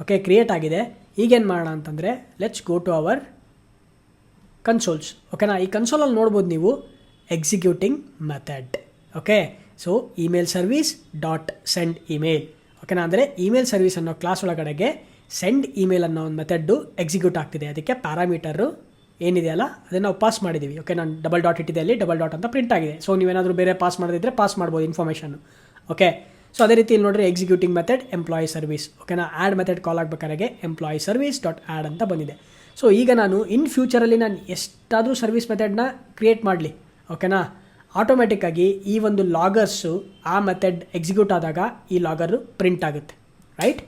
[SPEAKER 1] okay create ಆಗಿದೆ. ಈಗೇನು ಮಾಡೋಣ ಅಂತಂದರೆ let's go to our consoles ಓಕೆನಾ ಈ ಕನ್ಸೋಲಲ್ಲಿ ನೋಡ್ಬೋದು ನೀವು executing method okay so email service dot send email ಓಕೆನಾ ಅಂದರೆ ಇಮೇಲ್ ಸರ್ವಿಸ್ ಅನ್ನೋ ಕ್ಲಾಸ್ ಒಳಗಡೆಗೆ ಸೆಂಡ್ ಇಮೇಲ್ ಅನ್ನೋ ಒಂದು ಮೆಥಡ್ಡು ಎಕ್ಸಿಕ್ಯೂಟ್ ಆಗ್ತಿದೆ. ಅದಕ್ಕೆ ಪ್ಯಾರಾಮೀಟರು ಏನಿದೆಯಲ್ಲ ಅದನ್ನು ನಾವು ಪಾಸ್ ಮಾಡಿದ್ದೀವಿ ಓಕೆ ನಾನು ಡಬಲ್ ಡಾಟ್ ಇಟ್ಟಿದೆ ಅಲ್ಲಿ ಡಬಲ್ ಡಾಟ್ ಅಂತ ಪ್ರಿಂಟ್ ಆಗಿದೆ. ಸೊ ನೀವೇನಾದರೂ ಬೇರೆ ಪಾಸ್ ಮಾಡದಿದ್ದರೆ ಪಾಸ್ ಮಾಡ್ಬೋದು ಇನ್ಫಾರ್ಮೇಷನ್ ಓಕೆ ಸೊ ಅದೇ ರೀತಿ ಇಲ್ಲಿ ನೋಡಿದ್ರೆ ಎಕ್ಸಿಕ್ಯೂಟಿಂಗ್ ಮೆಥಡ್ ಎಂಪ್ಲಾಯಿ ಸರ್ವಿಸ್ ಓಕೆನಾ ಆ್ಯಡ್ ಮೆಥಡ್ ಕಾಲ್ ಆಗಬೇಕಾದ್ರೆ ಎಂಪ್ಲಾಯಿ ಸರ್ವಿಸ್ ಡಾಟ್ ಆ್ಯಡ್ ಅಂತ ಬಂದಿದೆ. ಸೊ ಈಗ ನಾನು ಇನ್ ಫ್ಯೂಚರಲ್ಲಿ ನಾನು ಎಷ್ಟಾದರೂ ಸರ್ವಿಸ್ ಮೆಥಡ್ನ ಕ್ರಿಯೇಟ್ ಮಾಡಲಿ. ಓಕೆನಾ ಆಟೋಮೆಟಿಕ್ಕಾಗಿ ಈ ಒಂದು ಲಾಗರ್ಸು ಆ ಮೆಥಡ್ ಎಕ್ಸಿಕ್ಯೂಟ್ ಆದಾಗ ಈ ಲಾಗರು ಪ್ರಿಂಟ್ ಆಗುತ್ತೆ right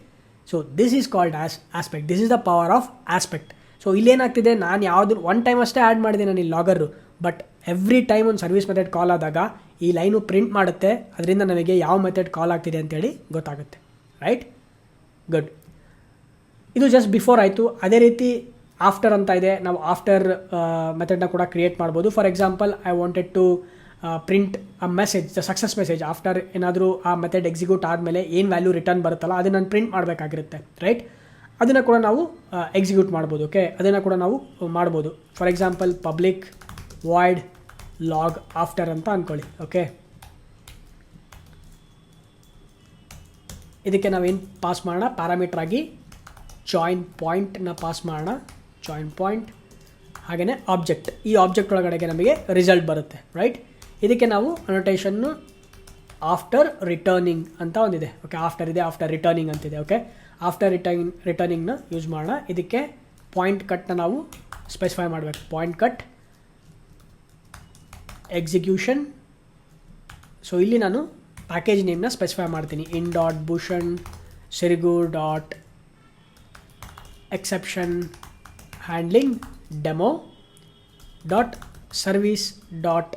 [SPEAKER 1] so this is called as aspect this is the power of aspect so ಇಲ್ಲೇನಾಗ್ತಿದೆ, ನಾನು ಯಾವುದು ಒನ್ ಟೈಮ್ ಅಷ್ಟೇ ಆ್ಯಡ್ ಮಾಡಿದೆ ನಾನು ಈ ಲಾಗರು ಬಟ್ ಎವ್ರಿ ಟೈಮ್ ಒಂದು ಸರ್ವಿಸ್ ಮೆಥಡ್ ಕಾಲ್ ಆದಾಗ ಈ ಲೈನು ಪ್ರಿಂಟ್ ಮಾಡುತ್ತೆ, ಅದರಿಂದ ನನಗೆ ಯಾವ ಮೆಥಡ್ ಕಾಲ್ ಆಗ್ತಿದೆ ಅಂತೇಳಿ ಗೊತ್ತಾಗುತ್ತೆ ರೈಟ್ ಗುಡ್ ಇದು ಜಸ್ಟ್ ಬಿಫೋರ್ ಆಯಿತು. ಅದೇ ರೀತಿ ಆಫ್ಟರ್ ಅಂತ ಇದೆ. ನಾವು ಆಫ್ಟರ್ ಮೆಥಡ್ನ ಕೂಡ ಕ್ರಿಯೇಟ್ ಮಾಡ್ಬೋದು. For example I wanted to print a message the success message after ಏನಾದರೂ ಆ ಮೆಥಡ್ ಎಕ್ಸಿಕ್ಯೂಟ್ ಆದಮೇಲೆ ಏನು ವ್ಯಾಲ್ಯೂ ರಿಟರ್ನ್ ಬರುತ್ತಲ್ಲ, ಅದನ್ನು ನಾನು ಪ್ರಿಂಟ್ ಮಾಡಬೇಕಾಗಿರುತ್ತೆ ರೈಟ್ ಅದನ್ನು ಕೂಡ ನಾವು ಎಕ್ಸಿಕ್ಯೂಟ್ ಮಾಡ್ಬೋದು ಓಕೆ ಅದನ್ನು ಕೂಡ ನಾವು ಮಾಡ್ಬೋದು. For example public void log after ಅಂತ ಅಂದ್ಕೊಳ್ಳಿ ಓಕೆ ಇದಕ್ಕೆ ನಾವೇನು ಪಾಸ್ ಮಾಡೋಣ? ಪ್ಯಾರಾಮೀಟರ್ ಆಗಿ ಜಾಯಿನ್ ಪಾಯಿಂಟ್ನ ಪಾಸ್ ಮಾಡೋಣ. ಜಾಯಿನ್ ಪಾಯಿಂಟ್ ಹಾಗೆಯೇ ಆಬ್ಜೆಕ್ಟ್ ಈ ಆಬ್ಜೆಕ್ಟ್ ಒಳಗಡೆಗೆ ನಮಗೆ ರಿಸಲ್ಟ್ ಬರುತ್ತೆ ರೈಟ್ ಇದಕ್ಕೆ ನಾವು ಅನೋಟೇಷನ್ನು ಆಫ್ಟರ್ ರಿಟರ್ನಿಂಗ್ ಅಂತ ಒಂದಿದೆ. ಓಕೆ ಆಫ್ಟರ್ ಇದೆ ಆಫ್ಟರ್ ರಿಟರ್ನಿಂಗ್ ಅಂತಿದೆ. ಓಕೆ ಆಫ್ಟರ್ ರಿಟರ್ನಿಂಗ್ ರಿಟರ್ನಿಂಗ್ನ ಯೂಸ್ ಮಾಡೋಣ. ಇದಕ್ಕೆ ಪಾಯಿಂಟ್ ಕಟ್ನ ನಾವು ಸ್ಪೆಸಿಫೈ ಮಾಡಬೇಕು. ಪಾಯಿಂಟ್ ಕಟ್ ಎಕ್ಸಿಕ್ಯೂಷನ್ ಸೊ ಇಲ್ಲಿ ನಾನು ಪ್ಯಾಕೇಜ್ ನೇಮ್ನ ಸ್ಪೆಸಿಫೈ ಮಾಡ್ತೀನಿ. In dot Bhushan Sirigu dot exception handling demo dot service dot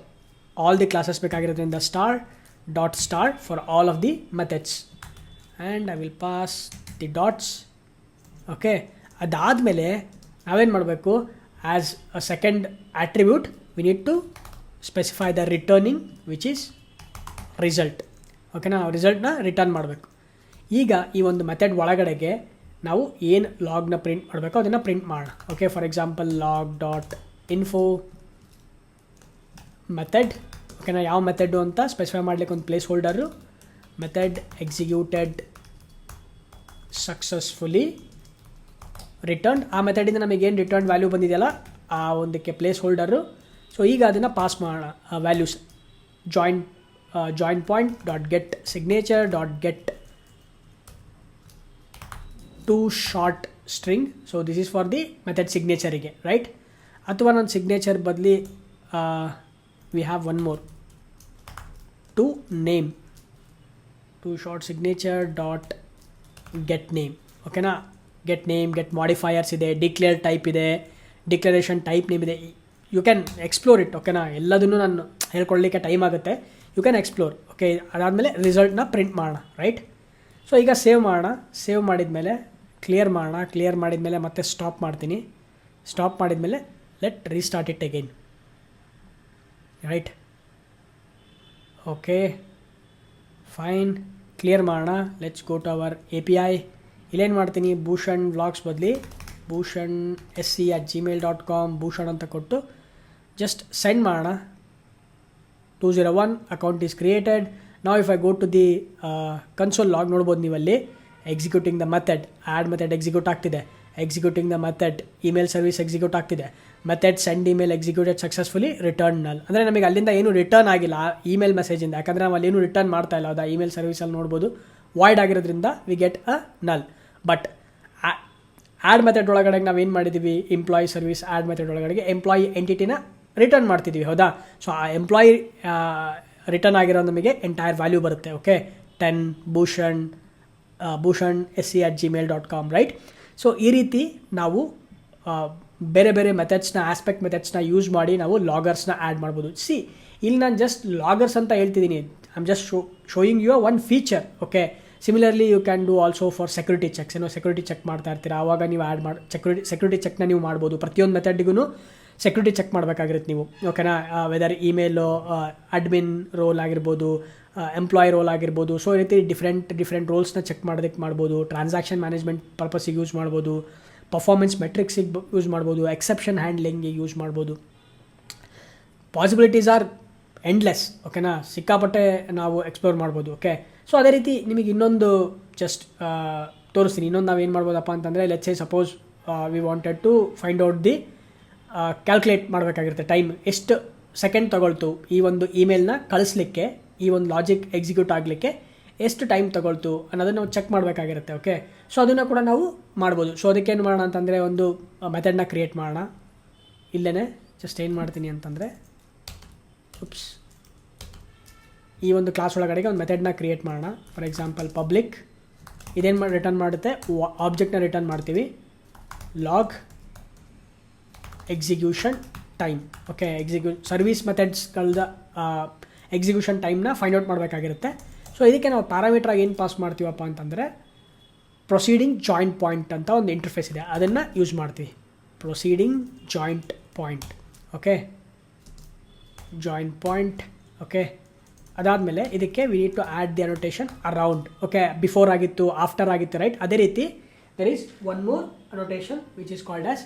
[SPEAKER 1] all the classes ಬೇಕಾಗಿರೋದ್ರಿಂದ star dot star for all of the methods and I will pass the dots okay ಅದಾದಮೇಲೆ ನಾವೇನು ಮಾಡಬೇಕು? As a second attribute we need to specify the returning which is result ಓಕೆನಾ ರಿಸಲ್ಟ್ನ return ಮಾಡಬೇಕು. ಈಗ ಈ ಒಂದು method ಒಳಗಡೆಗೆ ನಾವು ಏನು ಲಾಗ್ನ ಪ್ರಿಂಟ್ ಮಾಡಬೇಕು ಅದನ್ನು ಪ್ರಿಂಟ್ ಮಾಡೋಣ. Okay for example log dot info method ಓಕೆನಾ ಯಾವ ಮೆಥಡು ಅಂತ ಸ್ಪೆಸಿಫೈ ಮಾಡಲಿಕ್ಕೆ ಒಂದು placeholder method executed successfully return ಆ ಮೆಥಡಿಂದ ನಮಗೇನು ರಿಟರ್ನ್ ವ್ಯಾಲ್ಯೂ ಬಂದಿದೆಯಲ್ಲ, ಆ ಒಂದಕ್ಕೆ ಪ್ಲೇಸ್ ಹೋಲ್ಡರು ಸೊ ಈಗ ಅದನ್ನು ಪಾಸ್ ಮಾಡೋಣ values join joint point dot get signature dot get to short string so this is for the method ಸಿಗ್ನೇಚರಿಗೆ right ಅಥವಾ ನನ್ನ ಸಿಗ್ನೇಚರ್ ಬದಲಿ we have one more to name to short signature dot get name ಓಕೆನಾ get name get modifiers ಇದೆ declare type ಇದೆ declaration type name ಇದೆ. You can explore it ಓಕೆನಾ ಎಲ್ಲದನ್ನು ನಾನು ಹೇಳ್ಕೊಳ್ಳಿಕ್ಕೆ ಟೈಮ್ ಆಗುತ್ತೆ. ಯು ಕ್ಯಾನ್ ಎಕ್ಸ್ಪ್ಲೋರ್ ಓಕೆ ಅದಾದಮೇಲೆ ರಿಸಲ್ಟ್ನ ಪ್ರಿಂಟ್ ಮಾಡೋಣ ರೈಟ್ ಸೊ ಈಗ ಸೇವ್ ಮಾಡೋಣ. ಸೇವ್ ಮಾಡಿದ ಮೇಲೆ ಕ್ಲಿಯರ್ ಮಾಡೋಣ. ಕ್ಲಿಯರ್ ಮಾಡಿದ ಮೇಲೆ ಮತ್ತೆ ಸ್ಟಾಪ್ ಮಾಡ್ತೀನಿ. ಸ್ಟಾಪ್ ಮಾಡಿದ ಮೇಲೆ let restart it again right okay fine clear ಮಾಡೋಣ let's go to our A P I ಇಲ್ಲೇನು ಮಾಡ್ತೀನಿ? ಭೂಷಣ್ ವ್ಲಾಗ್ಸ್ ಬದಲಿ. Bhushan S C at Gmail dot com Bhushan ಅಂತ ಕೊಟ್ಟು ಜಸ್ಟ್ ಸೆಂಡ್ ಮಾಡೋಣ two zero one account is created ನಾವು if I go to the console log ನೋಡ್ಬೋದು ನೀವಲ್ಲಿ. Executing the method add method execute ಆಗ್ತಿದೆ. Executing the method email service execute ಆಗ್ತಿದೆ. Method send email executed successfully return null ಅಂದರೆ ನಮಗೆ ಅಲ್ಲಿಂದ ಏನು return ಆಗಿಲ್ಲ ಇಮೇಲ್ ಮೆಸೇಜಿಂದ ಯಾಕಂದರೆ ನಾವು ಅಲ್ಲೇನು ರಿಟರ್ನ್ ಮಾಡ್ತಾ ಇಲ್ಲ. ಅದು ಇಮೇಲ್ ಸರ್ವಿಸಲ್ಲಿ ನೋಡ್ಬೋದು. ವಾಯ್ಡ್ ಆಗಿರೋದ್ರಿಂದ ವಿ ಗೆಟ್ ಅ ನಲ್ ಬಟ್ ಆ್ಯಡ್ ಮೆಥಡ್ ಒಳಗಡೆ ನಾವು ಏನು ಮಾಡಿದ್ದೀವಿ ಎಂಪ್ಲಾಯಿ ಸರ್ವಿಸ್ ಆ್ಯಡ್ ಮೆಥಡ್ ಒಳಗಡೆಗೆ ಎಂಪ್ಲಾಯಿ ಎಂಟಿಟಿನ ರಿಟರ್ನ್ ಮಾಡ್ತಿದ್ವಿ. ಹೌದಾ? ಸೊ ಆ ಎಂಪ್ಲಾಯಿ ರಿಟರ್ನ್ ಆಗಿರೋ ನಮಗೆ ಎಂಟೈರ್ ವ್ಯಾಲ್ಯೂ ಬರುತ್ತೆ. Okay ten Bhushan Bhushan S C at Gmail dot com right so ಈ ರೀತಿ ನಾವು ಬೇರೆ ಬೇರೆ ಮೆಥಡ್ಸ್ನ ಆಸ್ಪೆಕ್ಟ್ ಮೆಥಡ್ಸ್ನ ಯೂಸ್ ಮಾಡಿ ನಾವು ಲಾಗರ್ಸ್ನ ಆ್ಯಡ್ ಮಾಡ್ಬೋದು. ಸಿ ಇಲ್ಲಿ ನಾನು ಜಸ್ಟ್ ಲಾಗರ್ಸ್ ಅಂತ ಹೇಳ್ತಿದ್ದೀನಿ I'm just show showing you one feature okay similarly you can do also for security checks ಏನೋ ಸೆಕ್ಯೂರಿಟಿ ಚೆಕ್ ಮಾಡ್ತಾ ಇರ್ತೀರಾ? ಆವಾಗ ನೀವು ಆ್ಯಡ್ ಮಾಡಿ ಸೆಕ್ಯೂರಿಟಿ ಸೆಕ್ಯೂರಿಟಿ ಚೆಕ್ನ ನೀವು ಮಾಡ್ಬೋದು. ಪ್ರತಿಯೊಂದು ಮೆಥಡ್ಗೂ ಸೆಕ್ಯೂರಿಟಿ ಚೆಕ್ ಮಾಡಬೇಕಾಗಿರುತ್ತೆ ನೀವು. ಓಕೆನಾ ವೆದರ್ ಇಮೇಲು ಅಡ್ಮಿನ್ ರೋಲ್ ಆಗಿರ್ಬೋದು ಎಂಪ್ಲಾಯ್ ರೋಲ್ ಆಗಿರ್ಬೋದು. ಸೊ ಈ ರೀತಿ ಡಿಫ್ರೆಂಟ್ ಡಿಫ್ರೆಂಟ್ ರೋಲ್ಸ್ನ ಚೆಕ್ ಮಾಡೋದಕ್ಕೆ ಮಾಡ್ಬೋದು. ಟ್ರಾನ್ಸಾಕ್ಷನ್ ಮ್ಯಾನೇಜ್ಮೆಂಟ್ ಪರ್ಪಸಿಗೆ ಯೂಸ್ ಮಾಡ್ಬೋದು. ಪರ್ಫಾರ್ಮೆನ್ಸ್ ಮೆಟ್ರಿಕ್ಸಿಗೆ ಯೂಸ್ ಮಾಡ್ಬೋದು. ಎಕ್ಸೆಪ್ಷನ್ ಹ್ಯಾಂಡ್ಲಿಂಗಿಗೆ ಯೂಸ್ ಮಾಡ್ಬೋದು. ಪಾಸಿಬಿಲಿಟೀಸ್ ಆರ್ ಎಂಡ್ಲೆಸ್ ಓಕೆನಾ ಸಿಕ್ಕಾಪಟ್ಟೆ ನಾವು ಎಕ್ಸ್ಪ್ಲೋರ್ ಮಾಡ್ಬೋದು ಓಕೆ ಸೊ ಅದೇ ರೀತಿ ನಿಮಗೆ ಇನ್ನೊಂದು ಜಸ್ಟ್ ತೋರಿಸ್ತೀನಿ. ಇನ್ನೊಂದು ನಾವು ಏನು ಮಾಡ್ಬೋದಪ್ಪ ಅಂತಂದರೆ let's say suppose we wanted to find out the calculate ಮಾಡಬೇಕಾಗಿರುತ್ತೆ time ಎಷ್ಟು ಸೆಕೆಂಡ್ ತಗೊಳ್ತು ಈ ಒಂದು ಇಮೇಲ್ನ ಕಳಿಸ್ಲಿಕ್ಕೆ? ಈ ಒಂದು ಲಾಜಿಕ್ ಎಕ್ಸಿಕ್ಯೂಟ್ ಆಗಲಿಕ್ಕೆ ಎಷ್ಟು ಟೈಮ್ ತಗೊಳ್ತು ಅನ್ನೋದನ್ನು ನಾವು ಚೆಕ್ ಮಾಡಬೇಕಾಗಿರುತ್ತೆ ಓಕೆ ಸೊ ಅದನ್ನು ಕೂಡ ನಾವು ಮಾಡ್ಬೋದು. ಸೊ ಅದಕ್ಕೇನು ಮಾಡೋಣ ಅಂತಂದರೆ ಒಂದು ಮೆಥಡ್ನ ಕ್ರಿಯೇಟ್ ಮಾಡೋಣ. ಇಲ್ಲೇ ಜಸ್ಟ್ ಏನು ಮಾಡ್ತೀನಿ ಅಂತಂದರೆ ಉಪ್ಸ್ ಈ ಒಂದು ಕ್ಲಾಸ್ ಒಳಗಡೆಗೆ ಒಂದು ಮೆಥಡ್ನ ಕ್ರಿಯೇಟ್ ಮಾಡೋಣ. ಫಾರ್ ಎಕ್ಸಾಂಪಲ್ ಪಬ್ಲಿಕ್ ಇದೇನು ಮಾಡಿ ರಿಟರ್ನ್ ಮಾಡುತ್ತೆ? ಆಬ್ಜೆಕ್ಟ್ನ ರಿಟರ್ನ್ ಮಾಡ್ತೀವಿ. Log execution time okay ಎಕ್ಸಿಕ್ಯೂ service ಮೆಥಡ್ಸ್ಗಳದ ಎಕ್ಸಿಕ್ಯೂಷನ್ ಟೈಮ್ನ ಫೈಂಡ್ ಔಟ್ ಮಾಡಬೇಕಾಗಿರುತ್ತೆ. ಸೊ ಇದಕ್ಕೆ ನಾವು ಪ್ಯಾರಾಮೀಟ್ರಾಗಿ ಏನು ಪಾಸ್ ಮಾಡ್ತೀವಪ್ಪ ಅಂತಂದರೆ ಪ್ರೊಸೀಡಿಂಗ್ ಜಾಯಿಂಟ್ ಪಾಯಿಂಟ್ ಅಂತ ಒಂದು ಇಂಟರ್ಫೇಸ್ ಇದೆ. ಅದನ್ನು ಯೂಸ್ ಮಾಡ್ತೀವಿ. Proceeding joint point okay joint point okay ಅದಾದಮೇಲೆ ಇದಕ್ಕೆ we need to add the annotation around okay before ಆಗಿತ್ತು ಆಫ್ಟರ್ ಆಗಿತ್ತು ರೈಟ್ ಅದೇ ರೀತಿ there is one more annotation which is called as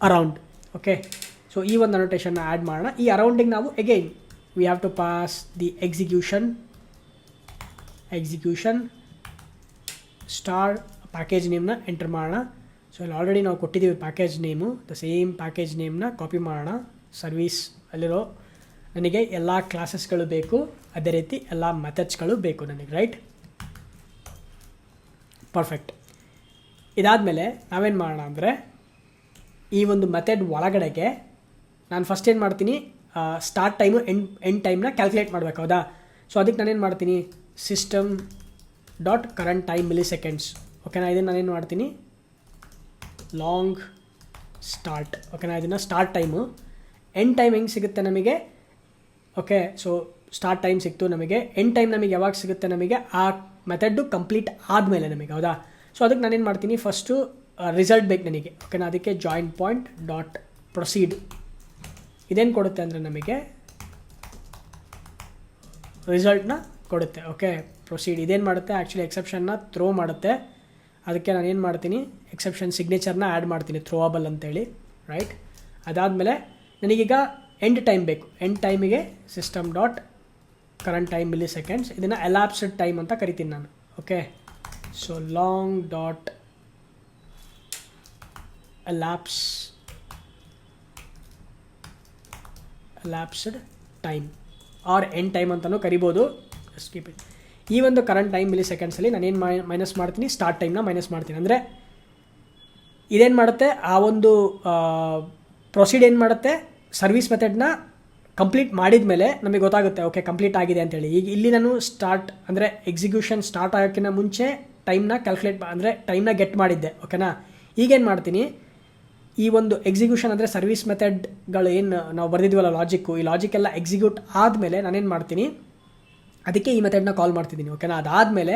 [SPEAKER 1] around okay so ಈ ಒಂದು ಅನೋಟೇಷನ್ನ ಆ್ಯಡ್ ಮಾಡೋಣ. ಈ ಅರೌಂಡಿಗೆ ನಾವು again we have to pass the execution execution star package ನೇಮ್ನ enter ಮಾಡೋಣ ಸೊ ಇಲ್ಲಿ ಆಲ್ರೆಡಿ ನಾವು ಕೊಟ್ಟಿದ್ದೀವಿ package name the same package ನೇಮ್ನ copy ಮಾಡೋಣ ಸರ್ವೀಸ್ ಅಲ್ಲಿರೋ ನನಗೆ ಎಲ್ಲ ಕ್ಲಾಸಸ್ಗಳು ಬೇಕು ಅದೇ ರೀತಿ ಎಲ್ಲ ಮೆಥಡ್ಸ್ಗಳು ಬೇಕು ನನಗೆ ರೈಟ್ ಪರ್ಫೆಕ್ಟ್ ಇದಾದಮೇಲೆ ನಾವೇನು ಮಾಡೋಣ ಅಂದರೆ ಈ ಒಂದು ಮೆಥಡ್ ಒಳಗಡೆಗೆ ನಾನು ಫಸ್ಟ್ ಏನು ಮಾಡ್ತೀನಿ? ಸ್ಟಾರ್ಟ್ ಟೈಮು ಎಂಡ್ ಎಂಡ್ ಟೈಮ್ನ ಕ್ಯಾಲ್ಕುಲೇಟ್ ಮಾಡಬೇಕು, ಹೌದಾ? ಸೊ ಅದಕ್ಕೆ ನಾನೇನು ಮಾಡ್ತೀನಿ? System dot current time milliseconds ಓಕೆನಾ ಇದನ್ನು ನಾನೇನು ಮಾಡ್ತೀನಿ? ಲಾಂಗ್ ಸ್ಟಾರ್ಟ್ ಓಕೆನಾ ಇದನ್ನು ಸ್ಟಾರ್ಟ್ ಟೈಮು ಎಂಡ್ ಟೈಮ್ ಹೆಂಗೆ ಸಿಗುತ್ತೆ ನಮಗೆ? ಓಕೆ ಸೊ ಸ್ಟಾರ್ಟ್ ಟೈಮ್ ಸಿಕ್ತು ನಮಗೆ. ಎಂಡ್ ಟೈಮ್ ನಮಗೆ ಯಾವಾಗ ಸಿಗುತ್ತೆ ನಮಗೆ? ಆ ಮೆಥಡ್ಡು ಕಂಪ್ಲೀಟ್ ಆದಮೇಲೆ ನಮಗೆ, ಹೌದಾ? ಸೊ ಅದಕ್ಕೆ ನಾನೇನು ಮಾಡ್ತೀನಿ? ಫಸ್ಟು ರಿಸಲ್ಟ್ ಬೇಕು ನನಗೆ. ಓಕೆನಾ ಅದಕ್ಕೆ ಜಾಯಿಂಟ್ ಪಾಯಿಂಟ್ ಡಾಟ್ ಪ್ರೊಸೀಡ್ ಇದೇನು ಕೊಡುತ್ತೆ ಅಂದರೆ ನಮಗೆ ರಿಸಲ್ಟ್ನ ಕೊಡುತ್ತೆ. ಓಕೆ ಪ್ರೊಸೀಡ್ ಇದೇನು ಮಾಡುತ್ತೆ? ಆ್ಯಕ್ಚುಲಿ ಎಕ್ಸೆಪ್ಷನ್ನ ಥ್ರೋ ಮಾಡುತ್ತೆ. ಅದಕ್ಕೆ ನಾನು ಏನು ಮಾಡ್ತೀನಿ? ಎಕ್ಸೆಪ್ಷನ್ ಸಿಗ್ನೇಚರ್ನ ಆ್ಯಡ್ ಮಾಡ್ತೀನಿ ಥ್ರೋವಬಲ್ ಅಂತೇಳಿ ರೈಟ್ ಅದಾದಮೇಲೆ ನನಗೀಗ ಎಂಡ್ ಟೈಮ್ ಬೇಕು. ಎಂಡ್ ಟೈಮಿಗೆ system dot current time milliseconds ಇದನ್ನು ಎಲಾಪ್ಸ್ಡ್ ಟೈಮ್ ಅಂತ ಕರಿತೀನಿ ನಾನು. Okay so long dot elapse lapsed time or end time ಅಂತಲೂ ಕರಿಬೋದು. ಸ್ಕೀಪ್ ಇಟ್ ಈ ಒಂದು ಕರೆಂಟ್ ಟೈಮ್ ಮಿಲಿ ಸೆಕೆಂಡ್ಸಲ್ಲಿ ನಾನೇನು ಮೈನಸ್ ಮಾಡ್ತೀನಿ ಸ್ಟಾರ್ಟ್ ಟೈಮ್ನ ಮೈನಸ್ ಮಾಡ್ತೀನಿ. ಅಂದರೆ ಇದೇನು ಮಾಡುತ್ತೆ? ಆ ಒಂದು ಪ್ರೊಸೀಡ್ ಏನು ಮಾಡುತ್ತೆ? ಸರ್ವಿಸ್ ಮೆಥಡ್ನ ಕಂಪ್ಲೀಟ್ ಮಾಡಿದ ಮೇಲೆ ನಮಗೆ ಗೊತ್ತಾಗುತ್ತೆ ಓಕೆ ಕಂಪ್ಲೀಟ್ ಆಗಿದೆ ಅಂತೇಳಿ ಈಗ ಇಲ್ಲಿ ನಾನು ಸ್ಟಾರ್ಟ್ ಅಂದರೆ ಎಕ್ಸಿಕ್ಯೂಷನ್ ಸ್ಟಾರ್ಟ್ ಆಗೋಕ್ಕಿಂತ ಮುಂಚೆ ಟೈಮ್ನ ಕ್ಯಾಲ್ಕುಲೇಟ್ ಅಂದರೆ ಟೈಮ್ನ ಗೆಟ್ ಮಾಡಿದ್ದೆ ಓಕೆನಾ ಈಗೇನು ಮಾಡ್ತೀನಿ? ಈ ಒಂದು ಎಕ್ಸಿಕ್ಯೂಷನ್ ಅಂದರೆ ಸರ್ವಿಸ್ ಮೆಥಡ್ಗಳು ಏನು ನಾವು ಬರೆದಿದ್ವಲ್ಲ ಲಾಜಿಕ್ಕು ಈ ಲಾಜಿಕ್ ಎಲ್ಲ ಎಕ್ಸಿಕ್ಯೂಟ್ ಆದಮೇಲೆ ನಾನೇನು ಮಾಡ್ತೀನಿ? ಅದಕ್ಕೆ ಈ ಮೆಥಡ್ನ ಕಾಲ್ ಮಾಡ್ತಿದ್ದೀನಿ ಓಕೆನಾ ಅದಾದಮೇಲೆ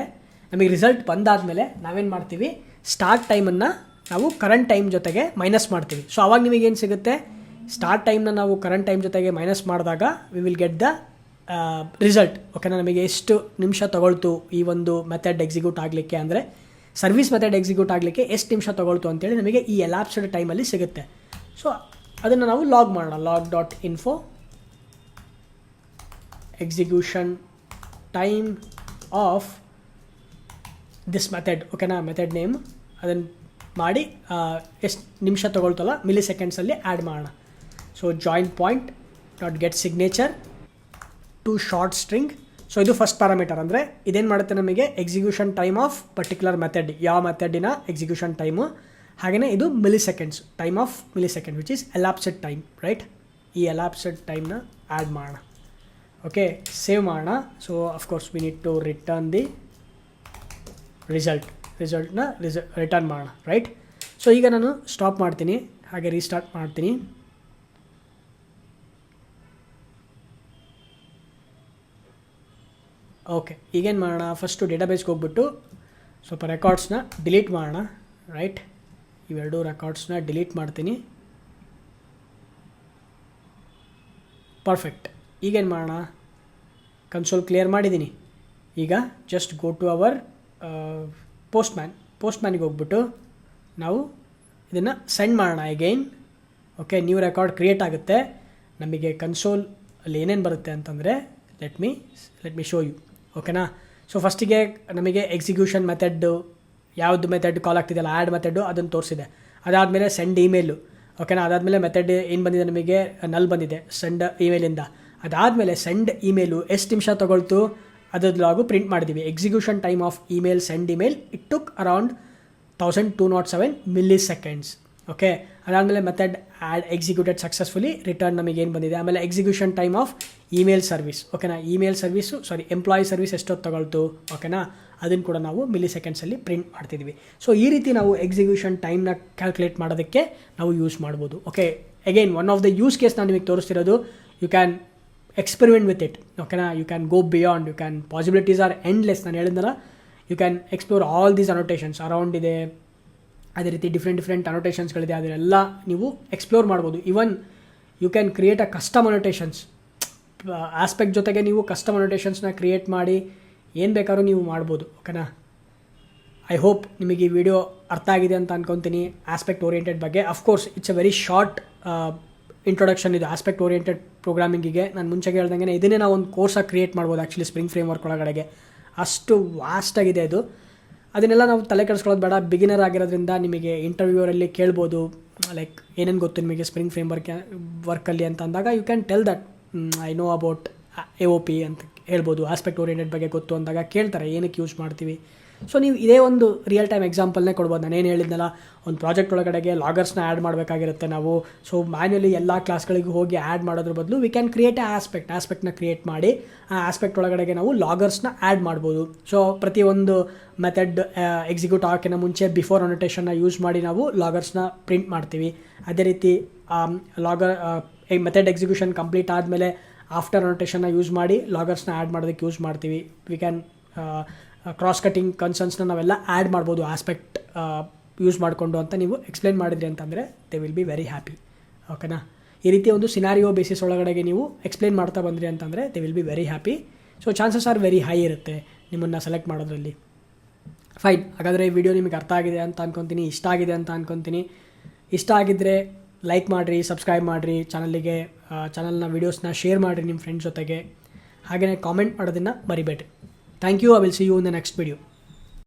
[SPEAKER 1] ನಮಗೆ ರಿಸಲ್ಟ್ ಬಂದಾದಮೇಲೆ ನಾವೇನು ಮಾಡ್ತೀವಿ? ಸ್ಟಾರ್ಟ್ ಟೈಮನ್ನು ನಾವು ಕರೆಂಟ್ ಟೈಮ್ ಜೊತೆಗೆ ಮೈನಸ್ ಮಾಡ್ತೀವಿ. ಸೊ ಅವಾಗ ನಿಮಗೇನು ಸಿಗುತ್ತೆ? ಸ್ಟಾರ್ಟ್ ಟೈಮ್ನ ನಾವು ಕರೆಂಟ್ ಟೈಮ್ ಜೊತೆಗೆ ಮೈನಸ್ ಮಾಡಿದಾಗ we will get the result ಓಕೆನಾ ನಮಗೆ ಎಷ್ಟು ನಿಮಿಷ ತಗೊಳ್ತು ಈ ಒಂದು ಮೆಥಡ್ ಎಕ್ಸಿಕ್ಯೂಟ್ ಆಗಲಿಕ್ಕೆ ಅಂದರೆ? ಸರ್ವಿಸ್ ಮೆಥಡ್ ಎಕ್ಸಿಕ್ಯೂಟ್ ಆಗಲಿಕ್ಕೆ ಎಷ್ಟು ನಿಮಿಷ ತೊಗೊಳ್ತು ಅಂತೇಳಿ ನಮಗೆ ಈ ಎಲಾಪ್ಸ್ಡ್ ಟೈಮಲ್ಲಿ ಸಿಗುತ್ತೆ. ಸೊ ಅದನ್ನು ನಾವು ಲಾಗ್ ಮಾಡೋಣ. Log dot info execution time of this method ಓಕೆನಾ ಮೆಥಡ್ ನೇಮ್ ಅದನ್ನು ಮಾಡಿ ಎಷ್ಟು ನಿಮಿಷ ತೊಗೊಳ್ತಲ್ಲ ಮಿಲಿ ಸೆಕೆಂಡ್ಸಲ್ಲಿ ಆ್ಯಡ್ ಮಾಡೋಣ. So joint point dot get signature to short string so ಇದು ಫಸ್ಟ್ ಪ್ಯಾರಾಮೀಟರ್ ಅಂದರೆ ಇದೇನು ಮಾಡುತ್ತೆ ನಮಗೆ? Execution time of particular method ಯಾವ ಮೆಥಡಿನ ಎಕ್ಸಿಕ್ಯೂಷನ್ ಟೈಮು ಹಾಗೆಯೇ ಇದು milliseconds time of millisecond which is elapsed time right ಈ ಎಲಾಪ್ಸೆಡ್ ಟೈಮ್ನ ಆ್ಯಡ್ ಮಾಡೋಣ. ಓಕೆ ಸೇವ್ ಮಾಡೋಣ. So of course we need to return the result ರಿಸಲ್ಟ್ನ ರಿಸ ರಿಟರ್ನ್ ಮಾಡೋಣ ರೈಟ್ ಸೊ ಈಗ ನಾನು ಸ್ಟಾಪ್ ಮಾಡ್ತೀನಿ. ಹಾಗೆ ರೀಸ್ಟಾರ್ಟ್ ಮಾಡ್ತೀನಿ. ಓಕೆ ಈಗೇನು ಮಾಡೋಣ? ಫಸ್ಟು ಡೇಟಾಬೇಸ್ಗೆ ಹೋಗ್ಬಿಟ್ಟು ಸ್ವಲ್ಪ ರೆಕಾರ್ಡ್ಸ್ನ ಡಿಲೀಟ್ ಮಾಡೋಣ. ರೈಟ್ ಇವೆರಡು ರೆಕಾರ್ಡ್ಸ್ನ ಡಿಲೀಟ್ ಮಾಡ್ತೀನಿ. ಪರ್ಫೆಕ್ಟ್ ಈಗೇನು ಮಾಡೋಣ? ಕನ್ಸೋಲ್ ಕ್ಲಿಯರ್ ಮಾಡಿದ್ದೀನಿ. ಈಗ just go to our postman post ಮ್ಯಾನಿಗೆ ಹೋಗ್ಬಿಟ್ಟು ನಾವು ಇದನ್ನು ಸೆಂಡ್ ಮಾಡೋಣ again okay new record create ಆಗುತ್ತೆ. ನಮಗೆ ಕನ್ಸೋಲ್ ಅಲ್ಲಿ ಏನೇನು ಬರುತ್ತೆ ಅಂತಂದರೆ let me let me show you ಓಕೆನಾ? ಸೊ ಫಸ್ಟಿಗೆ ನಮಗೆ ಎಕ್ಸಿಕ್ಯೂಷನ್ ಮೆಥಡ್ಡು ಯಾವುದು ಮೆಥಡ್ ಕಾಲ್ ಆಗ್ತಿದೆಯಲ್ಲ ಆ್ಯಡ್ ಮೆಥಡು ಅದನ್ನು ತೋರಿಸಿದೆ. ಅದಾದಮೇಲೆ ಸೆಂಡ್ ಇಮೇಲು ಓಕೆನಾ? ಅದಾದಮೇಲೆ ಮೆಥಡ್ ಏನು ಬಂದಿದೆ ನಮಗೆ? ನಲ್ ಬಂದಿದೆ ಸೆಂಡ್ ಇಮೇಲಿಂದ ಅದಾದಮೇಲೆ ಸೆಂಡ್ ಇಮೇಲು ಎಷ್ಟು ನಿಮಿಷ ತೊಗೊಳ್ತು? ಅದ್ರದ್ದು ಲಾಗು ಪ್ರಿಂಟ್ ಮಾಡಿದ್ದೀವಿ execution time of email send email it took around thousand two naught seven milliseconds okay ಅದಾದಮೇಲೆ method add executed successfully return ನಮಗೆ ಏನು ಬಂದಿದೆ? ಆಮೇಲೆ execution time of email service ಓಕೆನಾ email service sorry employee service ಎಷ್ಟೊತ್ತು ತಗೊಳ್ತು? ಓಕೆನಾ ಅದನ್ನು ಕೂಡ ನಾವು ಮಿಲಿ ಸೆಕೆಂಡ್ಸಲ್ಲಿ ಪ್ರಿಂಟ್ ಮಾಡ್ತಿದ್ವಿ. ಸೊ ಈ ರೀತಿ ನಾವು ಎಕ್ಸಿಕ್ಯೂಷನ್ ಟೈಮ್ನ ಕ್ಯಾಲ್ಕುಲೇಟ್ ಮಾಡೋದಕ್ಕೆ ನಾವು ಯೂಸ್ ಮಾಡ್ಬೋದು okay again one of the use case ನಾನು ನಿಮಗೆ ತೋರಿಸ್ತಿರೋದು you can experiment with it ಓಕೆನಾ you can go beyond you can possibilities are endless ನಾನು ಹೇಳಿದ್ನಲ್ಲ you can explore all these annotations around ಇದೆ ಅದೇ ರೀತಿ ಡಿಫ್ರೆಂಟ್ ಡಿಫ್ರೆಂಟ್ ಅನೋಟೇಷನ್ಸ್ಗಳಿದೆ ಅದನ್ನೆಲ್ಲ ನೀವು ಎಕ್ಸ್ಪ್ಲೋರ್ ಮಾಡ್ಬೋದು. Even you can create a custom annotations aspect ಜೊತೆಗೆ ನೀವು ಕಸ್ಟಮ್ ಅನೋಟೇಷನ್ಸ್ನ ಕ್ರಿಯೇಟ್ ಮಾಡಿ ಏನು ಬೇಕಾದ್ರೂ ನೀವು ಮಾಡ್ಬೋದು ಓಕೆನಾ ಐ ಹೋಪ್ ನಿಮಗೆ ಈ ವಿಡಿಯೋ ಅರ್ಥ ಆಗಿದೆ ಅಂತ ಅನ್ಕೊತೀನಿ ಆಸ್ಪೆಕ್ಟ್ ಓರಿಯೆಂಟೆಡ್ ಬಗ್ಗೆ. Of course it's a very short introduction ಇದು ಆಸ್ಪೆಕ್ಟ್ ಓರಿಯೆಂಟೆಡ್ ಪ್ರೋಗ್ರಾಮಿಂಗಿಗೆ ನಾನು ಮುಂಚೆಗೆ ಹೇಳ್ದಂಗೆ ಇದನ್ನೇ ನಾವು ಒಂದು ಕೋರ್ಸಾಗಿ ಕ್ರಿಯೇಟ್ ಮಾಡ್ಬೋದು ಆ್ಯಕ್ಚುಲಿ ಸ್ಪ್ರಿಂಗ್ ಫ್ರೇಮ್ ವರ್ಕ್ ಒಳಗಡೆಗೆ. ಅಷ್ಟು ವಾಸ್ಟಾಗಿದೆ ಇದು ಅದನ್ನೆಲ್ಲ ನಾವು ತಲೆ ಕೆಡಿಸ್ಕೊಳ್ಳೋದು ಬೇಡ. ಬಿಗಿನರ್ ಆಗಿರೋದ್ರಿಂದ ನಿಮಗೆ ಇಂಟರ್ವ್ಯೂವರಲ್ಲಿ ಕೇಳ್ಬೋದು. ಲೈಕ್ ಏನೇನು ಗೊತ್ತು ನಿಮಗೆ ಸ್ಪ್ರಿಂಗ್ ಫ್ರೇಮ್ ವರ್ಕ್ ವರ್ಕಲ್ಲಿ ಅಂತ ಅಂದಾಗ you can tell that I know about A O P ಅಂತ ಹೇಳ್ಬೋದು. ಆಸ್ಪೆಕ್ಟ್ ಓರಿಯೆಂಟೆಡ್ ಬಗ್ಗೆ ಗೊತ್ತು ಅಂದಾಗ ಕೇಳ್ತಾರೆ. ಏನಕ್ಕೆ ಯೂಸ್ ಮಾಡ್ತೀವಿ? ಸೊ ನೀವು ಇದೇ ಒಂದು ರಿಯಲ್ ಟೈಮ್ ಎಕ್ಸಾಂಪಲ್ನೇ ಕೊಡ್ಬೋದು. ನಾನು ಏನು ಹೇಳಿದ್ನಲ್ಲ, ಒಂದು ಪ್ರಾಜೆಕ್ಟ್ ಒಳಗಡೆಗೆ ಲಾಗರ್ಸ್ನ ಆ್ಯಡ್ ಮಾಡಬೇಕಾಗಿರುತ್ತೆ ನಾವು. ಸೊ ಮ್ಯಾನ್ಯಲಿ ಎಲ್ಲ ಕ್ಲಾಸ್ಗಳಿಗೆ ಹೋಗಿ ಆ್ಯಡ್ ಮಾಡೋದ್ರ ಬದಲು we can create a aspect ಆಸ್ಪೆಕ್ಟ್ನ create ಮಾಡಿ, ಆ ಆಸ್ಪೆಕ್ಟ್ ಒಳಗಡೆಗೆ ನಾವು ಲಾಗರ್ಸ್ನ ಆ್ಯಡ್ ಮಾಡ್ಬೋದು. ಸೊ ಪ್ರತಿಯೊಂದು ಮೆಥಡ್ ಎಕ್ಸಿಕ್ಯೂಟ್ ಆಗೋಕ್ಕಿಂತ ಮುಂಚೆ ಬಿಫೋರ್ ಅನೋಟೇಷನ್ನ ಯೂಸ್ ಮಾಡಿ ನಾವು ಲಾಗರ್ಸ್ನ ಪ್ರಿಂಟ್ ಮಾಡ್ತೀವಿ. ಅದೇ ರೀತಿ ಲಾಗರ್ ಮೆಥಡ್ ಎಕ್ಸಿಕ್ಯೂಷನ್ ಕಂಪ್ಲೀಟ್ ಆದಮೇಲೆ ಆಫ್ಟರ್ ಅನೋಟೇಷನ್ನ ಯೂಸ್ ಮಾಡಿ ಲಾಗರ್ಸ್ನ ಆ್ಯಡ್ ಮಾಡೋದಕ್ಕೆ ಯೂಸ್ ಮಾಡ್ತೀವಿ. ವಿ ಕ್ಯಾನ್ ಕ್ರಾಸ್ ಕಟಿಂಗ್ ಕನ್ಸರ್ನ್ಸ್ನ ನಾವೆಲ್ಲ ಆ್ಯಡ್ ಮಾಡ್ಬೋದು ಆಸ್ಪೆಕ್ಟ್ ಯೂಸ್ ಮಾಡಿಕೊಂಡು ಅಂತ ನೀವು ಎಕ್ಸ್ಪ್ಲೇನ್ ಮಾಡಿದ್ರಿ ಅಂತಂದರೆ they will be very happy ಓಕೆನಾ ಈ ರೀತಿ ಒಂದು ಸಿನಾರಿಯೋ ಬೇಸಿಸ್ ಒಳಗಡೆಗೆ ನೀವು ಎಕ್ಸ್ಪ್ಲೇನ್ ಮಾಡ್ತಾ ಬಂದ್ರಿ ಅಂತಂದರೆ they will be very happy so chances are very high ಇರುತ್ತೆ ನಿಮ್ಮನ್ನು ಸೆಲೆಕ್ಟ್ ಮಾಡೋದ್ರಲ್ಲಿ. ಫೈನ್ ಹಾಗಾದರೆ ಈ ವಿಡಿಯೋ ನಿಮಗೆ ಅರ್ಥ ಆಗಿದೆ ಅಂತ ಅನ್ಕೊತೀನಿ, ಇಷ್ಟ ಆಗಿದೆ ಅಂತ ಅನ್ಕೊತೀನಿ. ಇಷ್ಟ ಆಗಿದ್ದರೆ ಲೈಕ್ ಮಾಡಿರಿ ಸಬ್ಸ್ಕ್ರೈಬ್ ಮಾಡಿರಿ ಚಾನಲಿಗೆ ಚಾನಲ್ನ ವೀಡಿಯೋಸ್ನ ಶೇರ್ ಮಾಡಿರಿ ನಿಮ್ಮ ಫ್ರೆಂಡ್ಸ್ ಜೊತೆಗೆ. ಹಾಗೆಯೇ ಕಾಮೆಂಟ್ ಮಾಡೋದನ್ನು ಮರಿಬೇಡ್ರಿ. Thank you. I will see you in the next video.